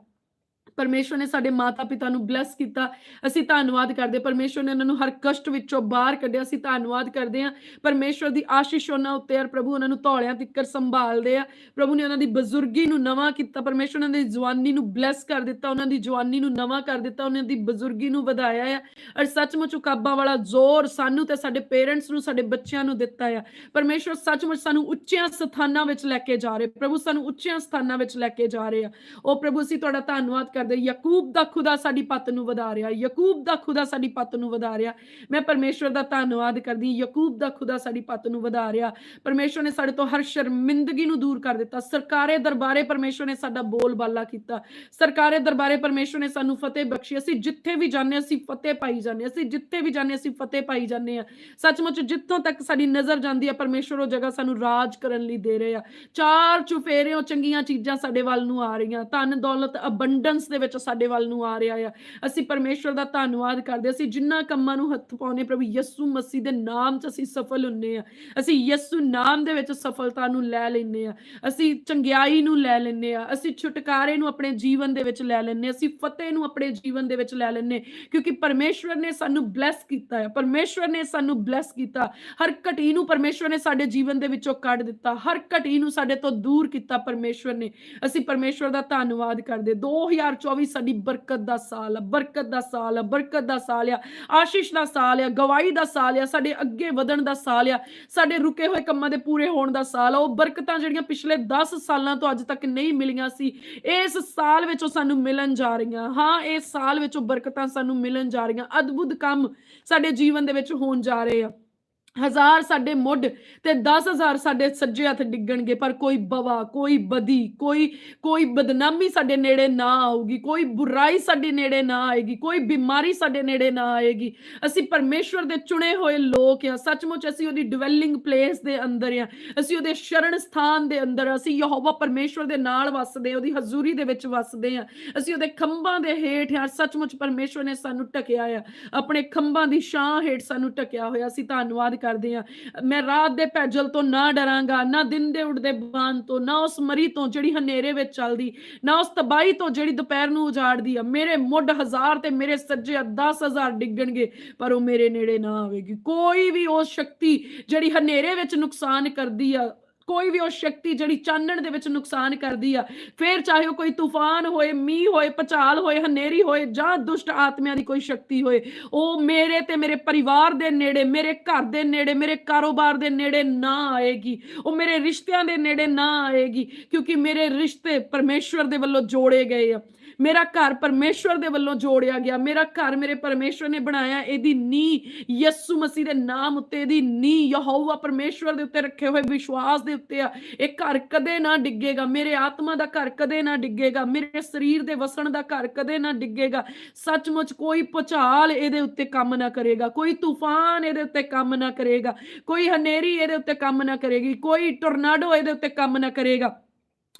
S1: ਪਰਮੇਸ਼ਵਰ ਨੇ ਸਾਡੇ ਮਾਤਾ ਪਿਤਾ ਨੂੰ ਬਲੈਸ ਕੀਤਾ। ਅਸੀਂ ਧੰਨਵਾਦ ਕਰਦੇ ਪਰਮੇਸ਼ਵਰ ਨੇ ਉਹਨਾਂ ਨੂੰ ਹਰ ਕਸ਼ਟ ਵਿੱਚੋਂ ਬਾਹਰ ਕੱਢਿਆ। ਅਸੀਂ ਧੰਨਵਾਦ ਕਰਦੇ ਹਾਂ। ਪਰਮੇਸ਼ਵਰ ਦੀ ਆਸ਼ੀਸ਼ ਉਹਨਾਂ ਉੱਤੇ ਹੈ ਪ੍ਰਭੂ ਉਹਨਾਂ ਨੂੰ ਧੌਲਿਆਂ ਤਿੱਕਰ ਸੰਭਾਲਦੇ ਆ। ਪ੍ਰਭੂ ਨੇ ਉਹਨਾਂ ਦੀ ਬਜ਼ੁਰਗੀ ਨੂੰ ਨਵਾਂ ਕੀਤਾ। ਪਰਮੇਸ਼ਵਰ ਉਹਨਾਂ ਦੀ ਜਵਾਨੀ ਨੂੰ ਬਲੈਸ ਕਰ ਦਿੱਤਾ। ਉਹਨਾਂ ਦੀ ਜਵਾਨੀ ਨੂੰ ਨਵਾਂ ਕਰ ਦਿੱਤਾ। ਉਹਨਾਂ ਦੀ ਬਜ਼ੁਰਗੀ ਨੂੰ ਵਧਾਇਆ ਆ। ਔਰ ਸੱਚਮੁੱਚ ਉਕਾਬਾਂ ਵਾਲਾ ਜ਼ੋਰ ਸਾਨੂੰ ਤੇ ਸਾਡੇ ਪੇਰੈਂਟਸ ਨੂੰ, ਸਾਡੇ ਬੱਚਿਆਂ ਨੂੰ ਦਿੱਤਾ ਆ। ਪਰਮੇਸ਼ਵਰ ਸੱਚਮੁੱਚ ਸਾਨੂੰ ਉੱਚੀਆਂ ਸਥਾਨਾਂ ਵਿੱਚ ਲੈ ਕੇ ਜਾ ਰਹੇ। ਪ੍ਰਭੂ ਸਾਨੂੰ ਉੱਚੀਆਂ ਸਥਾਨਾਂ ਵਿੱਚ ਲੈ ਕੇ ਜਾ ਰਹੇ ਆ। ਉਹ ਪ੍ਰਭੂ, ਅਸੀਂ ਤੁਹਾਡਾ ਧੰਨਵਾਦ ਕਰ ਕਰਦੇ ਯਾਕੂਬ ਦਾ ਖੁਦਾ ਸਾਡੀ ਪੱਤ ਨੂੰ ਵਧਾ ਰਿਹਾ ਯਾਕੂਬ ਦਾ ਖੁਦਾ ਸਾਡੀ ਪੱਤ ਨੂੰ ਵਧਾ ਰਿਹਾ। ਮੈਂ ਪਰਮੇਸ਼ਵਰ ਦਾ ਧੰਨਵਾਦ ਕਰਦੀ ਯਾਕੂਬ ਦਾ ਖੁਦਾ ਸਾਡੀ ਪੱਤ ਨੂੰ ਵਧਾ ਰਿਹਾ। ਪਰਮੇਸ਼ਵਰ ਨੇ ਸਾਡੇ ਤੋਂ ਹਰ ਸ਼ਰਮਿੰਦਗੀ ਨੂੰ ਦੂਰ ਕਰ ਦਿੱਤਾ। ਸਰਕਾਰੇ ਦਰਬਾਰੇ ਪਰਮੇਸ਼ਵਰ ਨੇ ਸਾਡਾ ਬੋਲ ਕੀਤਾ। ਸਰਕਾਰੇ ਦਰਬਾਰੇ ਪਰਮੇਸ਼ਵਰ ਨੇ ਸਾਨੂੰ ਫਤਿਹ ਬਖਸ਼ੀ। ਅਸੀਂ ਜਿੱਥੇ ਵੀ ਜਾਂਦੇ ਹਾਂ, ਅਸੀਂ ਫਤਿਹ ਪਾਈ ਜਾਂਦੇ ਹਾਂ, ਅਸੀਂ ਜਿੱਥੇ ਵੀ ਜਾਂਦੇ ਹਾਂ, ਅਸੀਂ ਫਤਿਹ ਪਾਈ ਜਾਂਦੇ ਆ ਸੱਚਮੁੱਚ ਜਿੱਥੋਂ ਤੱਕ ਸਾਡੀ ਨਜ਼ਰ ਜਾਂਦੀ ਹੈ ਪਰਮੇਸ਼ਵਰ ਉਹ ਜਗ੍ਹਾ ਸਾਨੂੰ ਰਾਜ ਕਰਨ ਲਈ ਦੇ ਰਹੇ ਆ। ਚਾਰ ਚੁਫੇਰਿਓਂ ਚੰਗੀਆਂ ਚੀਜ਼ਾਂ ਸਾਡੇ ਵੱਲ ਨੂੰ ਆ ਰਹੀਆਂ। ਧਨ ਦੌਲਤ ਅਬੰਡੈਂਸ ਦੇ ਵਿੱਚ ਸਾਡੇ ਵੱਲ ਨੂੰ ਆ ਰਿਹਾ ਆ। ਅਸੀਂ ਪਰਮੇਸ਼ਵਰ ਦਾ ਧੰਨਵਾਦ ਕਰਦੇ ਅਸੀਂ ਜਿੰਨਾ ਕੰਮਾਂ ਨੂੰ ਹੱਥ ਪਾਉਨੇ ਪ੍ਰਭੂ ਯਿਸੂ ਮਸੀਹ ਦੇ ਨਾਮ 'ਚ ਅਸੀਂ ਸਫਲ ਹੁੰਨੇ ਆ ਅਸੀਂ ਯਿਸੂ ਨਾਮ ਦੇ ਵਿੱਚ ਸਫਲਤਾ ਨੂੰ ਲੈ ਲੈਨੇ ਆ ਅਸੀਂ ਚੰਗਿਆਈ ਨੂੰ ਲੈ ਲੈਨੇ ਆ ਅਸੀਂ ਛੁਟਕਾਰੇ ਨੂੰ ਆਪਣੇ ਜੀਵਨ ਦੇ ਵਿੱਚ ਲੈ ਲੈਨੇ ਅਸੀਂ ਫਤਿਹ ਨੂੰ ਆਪਣੇ ਜੀਵਨ ਦੇ ਵਿੱਚ ਲੈ ਲੈਨੇ ਕਿਉਂਕਿ ਪਰਮੇਸ਼ਵਰ ਨੇ ਸਾਨੂੰ ਬਲੈਸ ਕੀਤਾ ਹੈ ਪਰਮੇਸ਼ਵਰ ਨੇ ਸਾਨੂੰ ਬਲੈਸ ਕੀਤਾ। ਹਰ ਘਟੀ ਨੂੰ ਪਰਮੇਸ਼ਵਰ ਨੇ ਸਾਡੇ ਜੀਵਨ ਦੇ ਵਿੱਚੋਂ ਕੱਢ ਦਿੱਤਾ। ਹਰ ਘਟੀ ਨੂੰ ਸਾਡੇ ਤੋਂ ਦੂਰ ਕੀਤਾ ਪਰਮੇਸ਼ਵਰ ਨੇ। ਅਸੀਂ ਪਰਮੇਸ਼ਵਰ ਦਾ ਧੰਨਵਾਦ ਕਰਦੇ 2024 ਸਾਡੀ ਬਰਕਤ ਦਾ ਸਾਲ ਆ, ਬਰਕਤ ਦਾ ਸਾਲ ਆ, ਬਰਕਤ ਦਾ ਸਾਲ ਆ, ਆਸ਼ੀਸ਼ ਦਾ ਸਾਲ ਆ, ਗਵਾਹੀ ਦਾ ਸਾਲ ਆ, ਸਾਡੇ ਅੱਗੇ ਵਧਣ ਦਾ ਸਾਲ ਆ, ਸਾਡੇ ਰੁਕੇ ਹੋਏ ਕੰਮਾਂ ਦੇ ਪੂਰੇ ਹੋਣ ਦਾ ਸਾਲ ਆ, ਉਹ ਬਰਕਤਾਂ ਜਿਹੜੀਆਂ ਪਿਛਲੇ 10 ਸਾਲਾਂ ਤੋਂ ਅੱਜ ਤੱਕ ਨਹੀਂ ਮਿਲੀਆਂ ਸੀ, ਇਸ ਸਾਲ ਵਿੱਚ ਉਹ ਸਾਨੂੰ ਮਿਲਣ ਜਾ ਰਹੀਆਂ, ਹਾਂ, ਇਸ ਸਾਲ ਵਿੱਚ ਉਹ ਬਰਕਤਾਂ ਸਾਨੂੰ ਮਿਲਣ ਜਾ ਰਹੀਆਂ, ਅਦਭੁਤ ਕੰਮ ਸਾਡੇ ਜੀਵਨ ਦੇ ਵਿੱਚ ਹੋਣ ਜਾ ਰਹੇ ਆ। ਹਜ਼ਾਰ ਸਾਡੇ ਮੁੱਢ ਤੇ 10000 ਸਾਡੇ ਸੱਜੇ ਹੱਥ ਡਿੱਗਣਗੇ, ਪਰ ਕੋਈ ਬਵਾ, ਕੋਈ ਬਦੀ, ਕੋਈ ਕੋਈ ਬਦਨਾਮੀ ਸਾਡੇ ਨੇੜੇ ਨਾ ਆਊਗੀ, ਕੋਈ ਬੁਰਾਈ ਸਾਡੇ ਨੇੜੇ ਨਾ ਆਏਗੀ, ਕੋਈ ਬਿਮਾਰੀ ਸਾਡੇ ਨੇੜੇ ਨਾ ਆਏਗੀ। ਅਸੀਂ ਪਰਮੇਸ਼ਵਰ ਦੇ ਚੁਣੇ ਹੋਏ ਲੋਕ ਹਾਂ, ਸੱਚਮੁੱਚ ਅਸੀਂ ਉਹਦੀ ਡਿਵੈਲਿੰਗ ਪਲੇਸ ਦੇ ਅੰਦਰ ਹਾਂ, ਅਸੀਂ ਉਹਦੇ ਸ਼ਰਨ ਸਥਾਨ ਦੇ ਅੰਦਰ ਅਸੀਂ ਯਹੋਵਾ ਪਰਮੇਸ਼ਵਰ ਦੇ ਨਾਲ ਵੱਸਦੇ ਹਾਂ, ਉਹਦੀ ਹਜ਼ੂਰੀ ਦੇ ਵਿੱਚ ਵੱਸਦੇ ਹਾਂ, ਅਸੀਂ ਉਹਦੇ ਖੰਭਾਂ ਦੇ ਹੇਠ ਹਾਂ, ਸੱਚਮੁੱਚ ਪਰਮੇਸ਼ਵਰ ਨੇ ਸਾਨੂੰ ਢਕਿਆ ਆ, ਆਪਣੇ ਖੰਭਾਂ ਦੀ ਛਾਂ ਹੇਠ ਸਾਨੂੰ ਢਕਿਆ ਹੋਇਆ, ਅਸੀਂ ਧੰਨਵਾਦ ਕਰਦੇ ਆ। ਮੈਂ ਰਾਤ ਦੇ ਭੈਜਲ ਤੋਂ ਨਾ ਡਰਾਂਗਾ, ਨਾ ਦਿਨ ਦੇ ਉੱਡਦੇ ਬਾਣ ਤੋਂ, ਨਾ ਉਸ ਮਰੀ ਤੋਂ ਜਿਹੜੀ ਹਨੇਰੇ ਵਿੱਚ ਚੱਲਦੀ, ਨਾ ਉਸ ਤਬਾਈ ਤੋਂ ਜਿਹੜੀ ਦੁਪਹਿਰ ਨੂੰ ਉਜਾੜਦੀ ਆ। ਮੇਰੇ ਮੁੱਢ ਹਜ਼ਾਰ ਤੇ ਮੇਰੇ ਸੱਜੇ 10000 ਡਿੱਗਣਗੇ, ਪਰ ਉਹ ਮੇਰੇ ਨੇੜੇ ਨਾ ਆਵੇਗੀ। ਕੋਈ ਵੀ ਉਹ ਸ਼ਕਤੀ ਜਿਹੜੀ ਹਨੇਰੇ ਵਿੱਚ ਨੁਕਸਾਨ ਕਰਦੀ ਆ ਕੋਈ ਵੀ ਉਹ ਸ਼ਕਤੀ ਜਿਹੜੀ ਚਾਨਣ ਦੇ ਵਿੱਚ ਨੁਕਸਾਨ ਕਰਦੀ ਆ, ਫੇਰ ਚਾਹੇ ਉਹ ਕੋਈ ਤੂਫਾਨ ਹੋਏ, ਮੀਂਹ ਹੋਏ, ਪਚਾਲ ਹੋਏ, ਹਨੇਰੀ ਹੋਏ ਜਾਂ ਦੁਸ਼ਟ ਆਤਮਿਆਂ ਦੀ ਕੋਈ ਸ਼ਕਤੀ ਹੋਏ, ਉਹ ਮੇਰੇ ਤੇ ਮੇਰੇ ਪਰਿਵਾਰ ਦੇ ਨੇੜੇ, ਮੇਰੇ ਘਰ ਦੇ ਨੇੜੇ, ਮੇਰੇ ਕਾਰੋਬਾਰ ਦੇ ਨੇੜੇ ਨਾ ਆਏਗੀ। ਉਹ ਮੇਰੇ ਰਿਸ਼ਤਿਆਂ ਦੇ ਨੇੜੇ ਨਾ ਆਏਗੀ, ਕਿਉਂਕਿ ਮੇਰੇ ਰਿਸ਼ਤੇ ਪਰਮੇਸ਼ਵਰ ਦੇ ਵੱਲੋਂ ਜੋੜੇ ਗਏ ਆ। ਮੇਰਾ ਘਰ ਪਰਮੇਸ਼ਵਰ ਦੇ ਵੱਲੋਂ ਜੋੜਿਆ ਗਿਆ। ਮੇਰਾ ਘਰ ਮੇਰੇ ਪਰਮੇਸ਼ਵਰ ਨੇ ਬਣਾਇਆ, ਇਹਦੀ ਨੀ ਯਿਸੂ ਮਸੀਹ ਦੇ ਨਾਮ ਉੱਤੇ, ਇਹਦੀ ਨੀ ਯਹੋਵਾ ਪਰਮੇਸ਼ਵਰ ਦੇ ਉੱਤੇ ਰੱਖੇ ਹੋਏ ਵਿਸ਼ਵਾਸ ਦੇ ਉੱਤੇ ਆ। ਇਹ ਘਰ ਕਦੇ ਨਾ ਡਿੱਗੇਗਾ। ਮੇਰੇ ਆਤਮਾ ਦਾ ਘਰ ਕਦੇ ਨਾ ਡਿੱਗੇਗਾ। ਮੇਰੇ ਸਰੀਰ ਦੇ ਵਸਣ ਦਾ ਘਰ ਕਦੇ ਨਾ ਡਿੱਗੇਗਾ। ਸੱਚਮੁੱਚ ਕੋਈ ਭੁਚਾਲ ਇਹਦੇ ਉੱਤੇ ਕੰਮ ਨਾ ਕਰੇਗਾ। ਕੋਈ ਤੂਫਾਨ ਇਹਦੇ ਉੱਤੇ ਕੰਮ ਨਾ ਕਰੇਗਾ। ਕੋਈ ਹਨੇਰੀ ਇਹਦੇ ਉੱਤੇ ਕੰਮ ਨਾ ਕਰੇਗੀ। ਕੋਈ ਟੋਰਨਾਡੋ ਇਹਦੇ ਉੱਤੇ ਕੰਮ ਨਾ ਕਰੇਗਾ।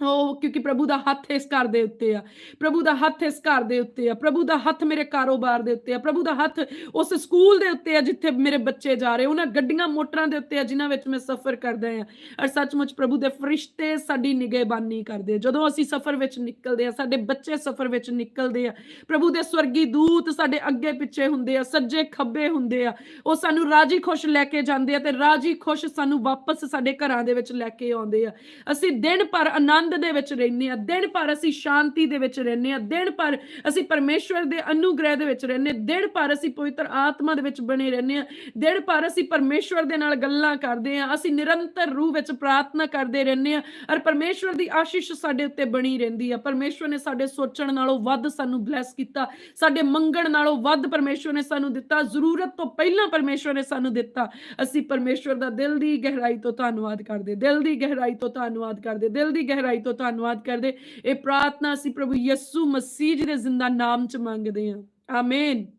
S1: ਉਹ ਕਿਉਂਕਿ ਪ੍ਰਭੂ ਦਾ ਹੱਥ ਇਸ ਘਰ ਦੇ ਉੱਤੇ ਆ। ਪ੍ਰਭੂ ਦਾ ਹੱਥ ਇਸ ਘਰ ਦੇ ਉੱਤੇ ਆ। ਪ੍ਰਭੂ ਦਾ ਹੱਥ ਮੇਰੇ ਕਾਰੋਬਾਰ ਦੇ ਉੱਤੇ ਆ। ਪ੍ਰਭੂ ਦਾ ਹੱਥ ਉਸ ਸਕੂਲ ਦੇ ਉੱਤੇ ਆ ਜਿੱਥੇ ਮੇਰੇ ਬੱਚੇ ਜਾ ਰਹੇ। ਉਹਨਾਂ ਗੱਡੀਆਂ ਮੋਟਰਾਂ ਦੇ ਉੱਤੇ ਆ ਜਿਨ੍ਹਾਂ ਵਿੱਚ ਮੈਂ ਸਫ਼ਰ ਕਰਦਾ ਆ ਔਰ ਸੱਚਮੁੱਚ ਪ੍ਰਭੂ ਦੇ ਫਰਿਸ਼ਤੇ ਸਾਡੀ ਨਿਗਹਿਬਾਨੀ ਕਰਦੇ ਜਦੋਂ ਅਸੀਂ ਸਫ਼ਰ ਵਿੱਚ ਨਿਕਲਦੇ ਆ ਸਾਡੇ ਬੱਚੇ ਸਫ਼ਰ ਵਿੱਚ ਨਿਕਲਦੇ ਆ, ਪ੍ਰਭੂ ਦੇ ਸਵਰਗੀ ਦੂਤ ਸਾਡੇ ਅੱਗੇ ਪਿੱਛੇ ਹੁੰਦੇ ਆ, ਸੱਜੇ ਖੱਬੇ ਹੁੰਦੇ ਆ। ਉਹ ਸਾਨੂੰ ਰਾਜੀ ਖੁਸ਼ ਲੈ ਕੇ ਜਾਂਦੇ ਆ ਤੇ ਰਾਜੀ ਖੁਸ਼ ਸਾਨੂੰ ਵਾਪਸ ਸਾਡੇ ਘਰਾਂ ਦੇ ਵਿੱਚ ਲੈ ਕੇ ਆਉਂਦੇ ਆ। ਅਸੀਂ ਦਿਨ ਭਰ ਆਨੰਦ ਦੇ ਵਿੱਚ ਰਹਿੰਦੇ ਆ ਦਿਨ ਭਰ ਅਸੀਂ ਸ਼ਾਂਤੀ ਦੇ ਵਿੱਚ ਰਹਿੰਦੇ ਆ ਦਿਨ ਭਰ ਅਸੀਂ ਪਰਮੇਸ਼ਵਰ ਦੇ ਅਨੁਗ੍ਰਹਿ ਦੇ ਵਿੱਚ ਰਹਿੰਦੇ ਹਾਂ। ਦਿਨ ਭਰ ਅਸੀਂ ਪਵਿੱਤਰ ਆਤਮਾ ਦੇ ਵਿੱਚ ਬਣੇ ਰਹਿੰਦੇ ਆ ਦਿਨ ਭਰ ਅਸੀਂ ਪਰਮੇਸ਼ਵਰ ਦੇ ਨਾਲ ਗੱਲਾਂ ਕਰਦੇ ਆ ਅਸੀਂ ਨਿਰੰਤਰ ਰੂਹ ਵਿੱਚ ਪ੍ਰਾਰਥਨਾ ਕਰਦੇ ਰਹਿੰਦੇ ਆ ਔਰ ਪਰਮੇਸ਼ਵਰ ਦੀ ਆਸ਼ੀਸ਼ ਸਾਡੇ ਉੱਤੇ ਬਣੀ ਰਹਿੰਦੀ ਆ ਪਰਮੇਸ਼ਵਰ ਨੇ ਸਾਡੇ ਸੋਚਣ ਨਾਲੋਂ ਵੱਧ ਸਾਨੂੰ ਬਲੈਸ ਕੀਤਾ, ਸਾਡੇ ਮੰਗਣ ਨਾਲੋਂ ਵੱਧ ਪਰਮੇਸ਼ਵਰ ਨੇ ਸਾਨੂੰ ਦਿੱਤਾ, ਜ਼ਰੂਰਤ ਤੋਂ ਪਹਿਲਾਂ ਪਰਮੇਸ਼ਵਰ ਨੇ ਸਾਨੂੰ ਦਿੱਤਾ, ਅਸੀਂ ਪਰਮੇਸ਼ਵਰ ਦਾ ਦਿਲ ਦੀ ਗਹਿਰਾਈ ਤੋਂ ਧੰਨਵਾਦ ਕਰਦੇ, ਦਿਲ ਦੀ ਗਹਿਰਾਈ ਤੋਂ ਧੰਨਵਾਦ ਕਰਦੇ, ਦਿਲ ਦੀ ਗਹਿਰਾਈ ਗਹਿਰਾਈ ਤੋਂ ਧੰਨਵਾਦ ਕਰਦੇ। ਇਹ ਪ੍ਰਾਰਥਨਾ ਅਸੀਂ ਪ੍ਰਭੂ ਯਿਸੂ ਮਸੀਹ ਜੀ ਦੇ ਜ਼ਿੰਦਾ ਨਾਮ ਚ ਮੰਗਦੇ ਹਾਂ। ਆਮੀਨ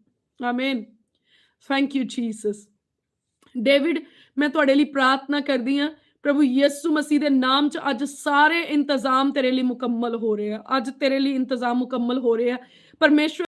S1: ਆਮੀਨ ਥੈਂਕ ਯੂ ਜੀਸਸ ਡੇਵਿਡ ਮੈਂ ਤੁਹਾਡੇ ਲਈ ਪ੍ਰਾਰਥਨਾ ਕਰਦੀ ਹਾਂ, ਪ੍ਰਭੂ ਯਿਸੂ ਮਸੀਹ ਦੇ ਨਾਮ ਚ ਅੱਜ ਸਾਰੇ ਇੰਤਜ਼ਾਮ ਤੇਰੇ ਲਈ ਮੁਕੰਮਲ ਹੋ ਰਹੇ ਆ। ਅੱਜ ਤੇਰੇ ਲਈ ਇੰਤਜ਼ਾਮ ਮੁਕੰਮਲ ਹੋ ਰਹੇ ਆ। ਪਰਮੇਸ਼ਵਰ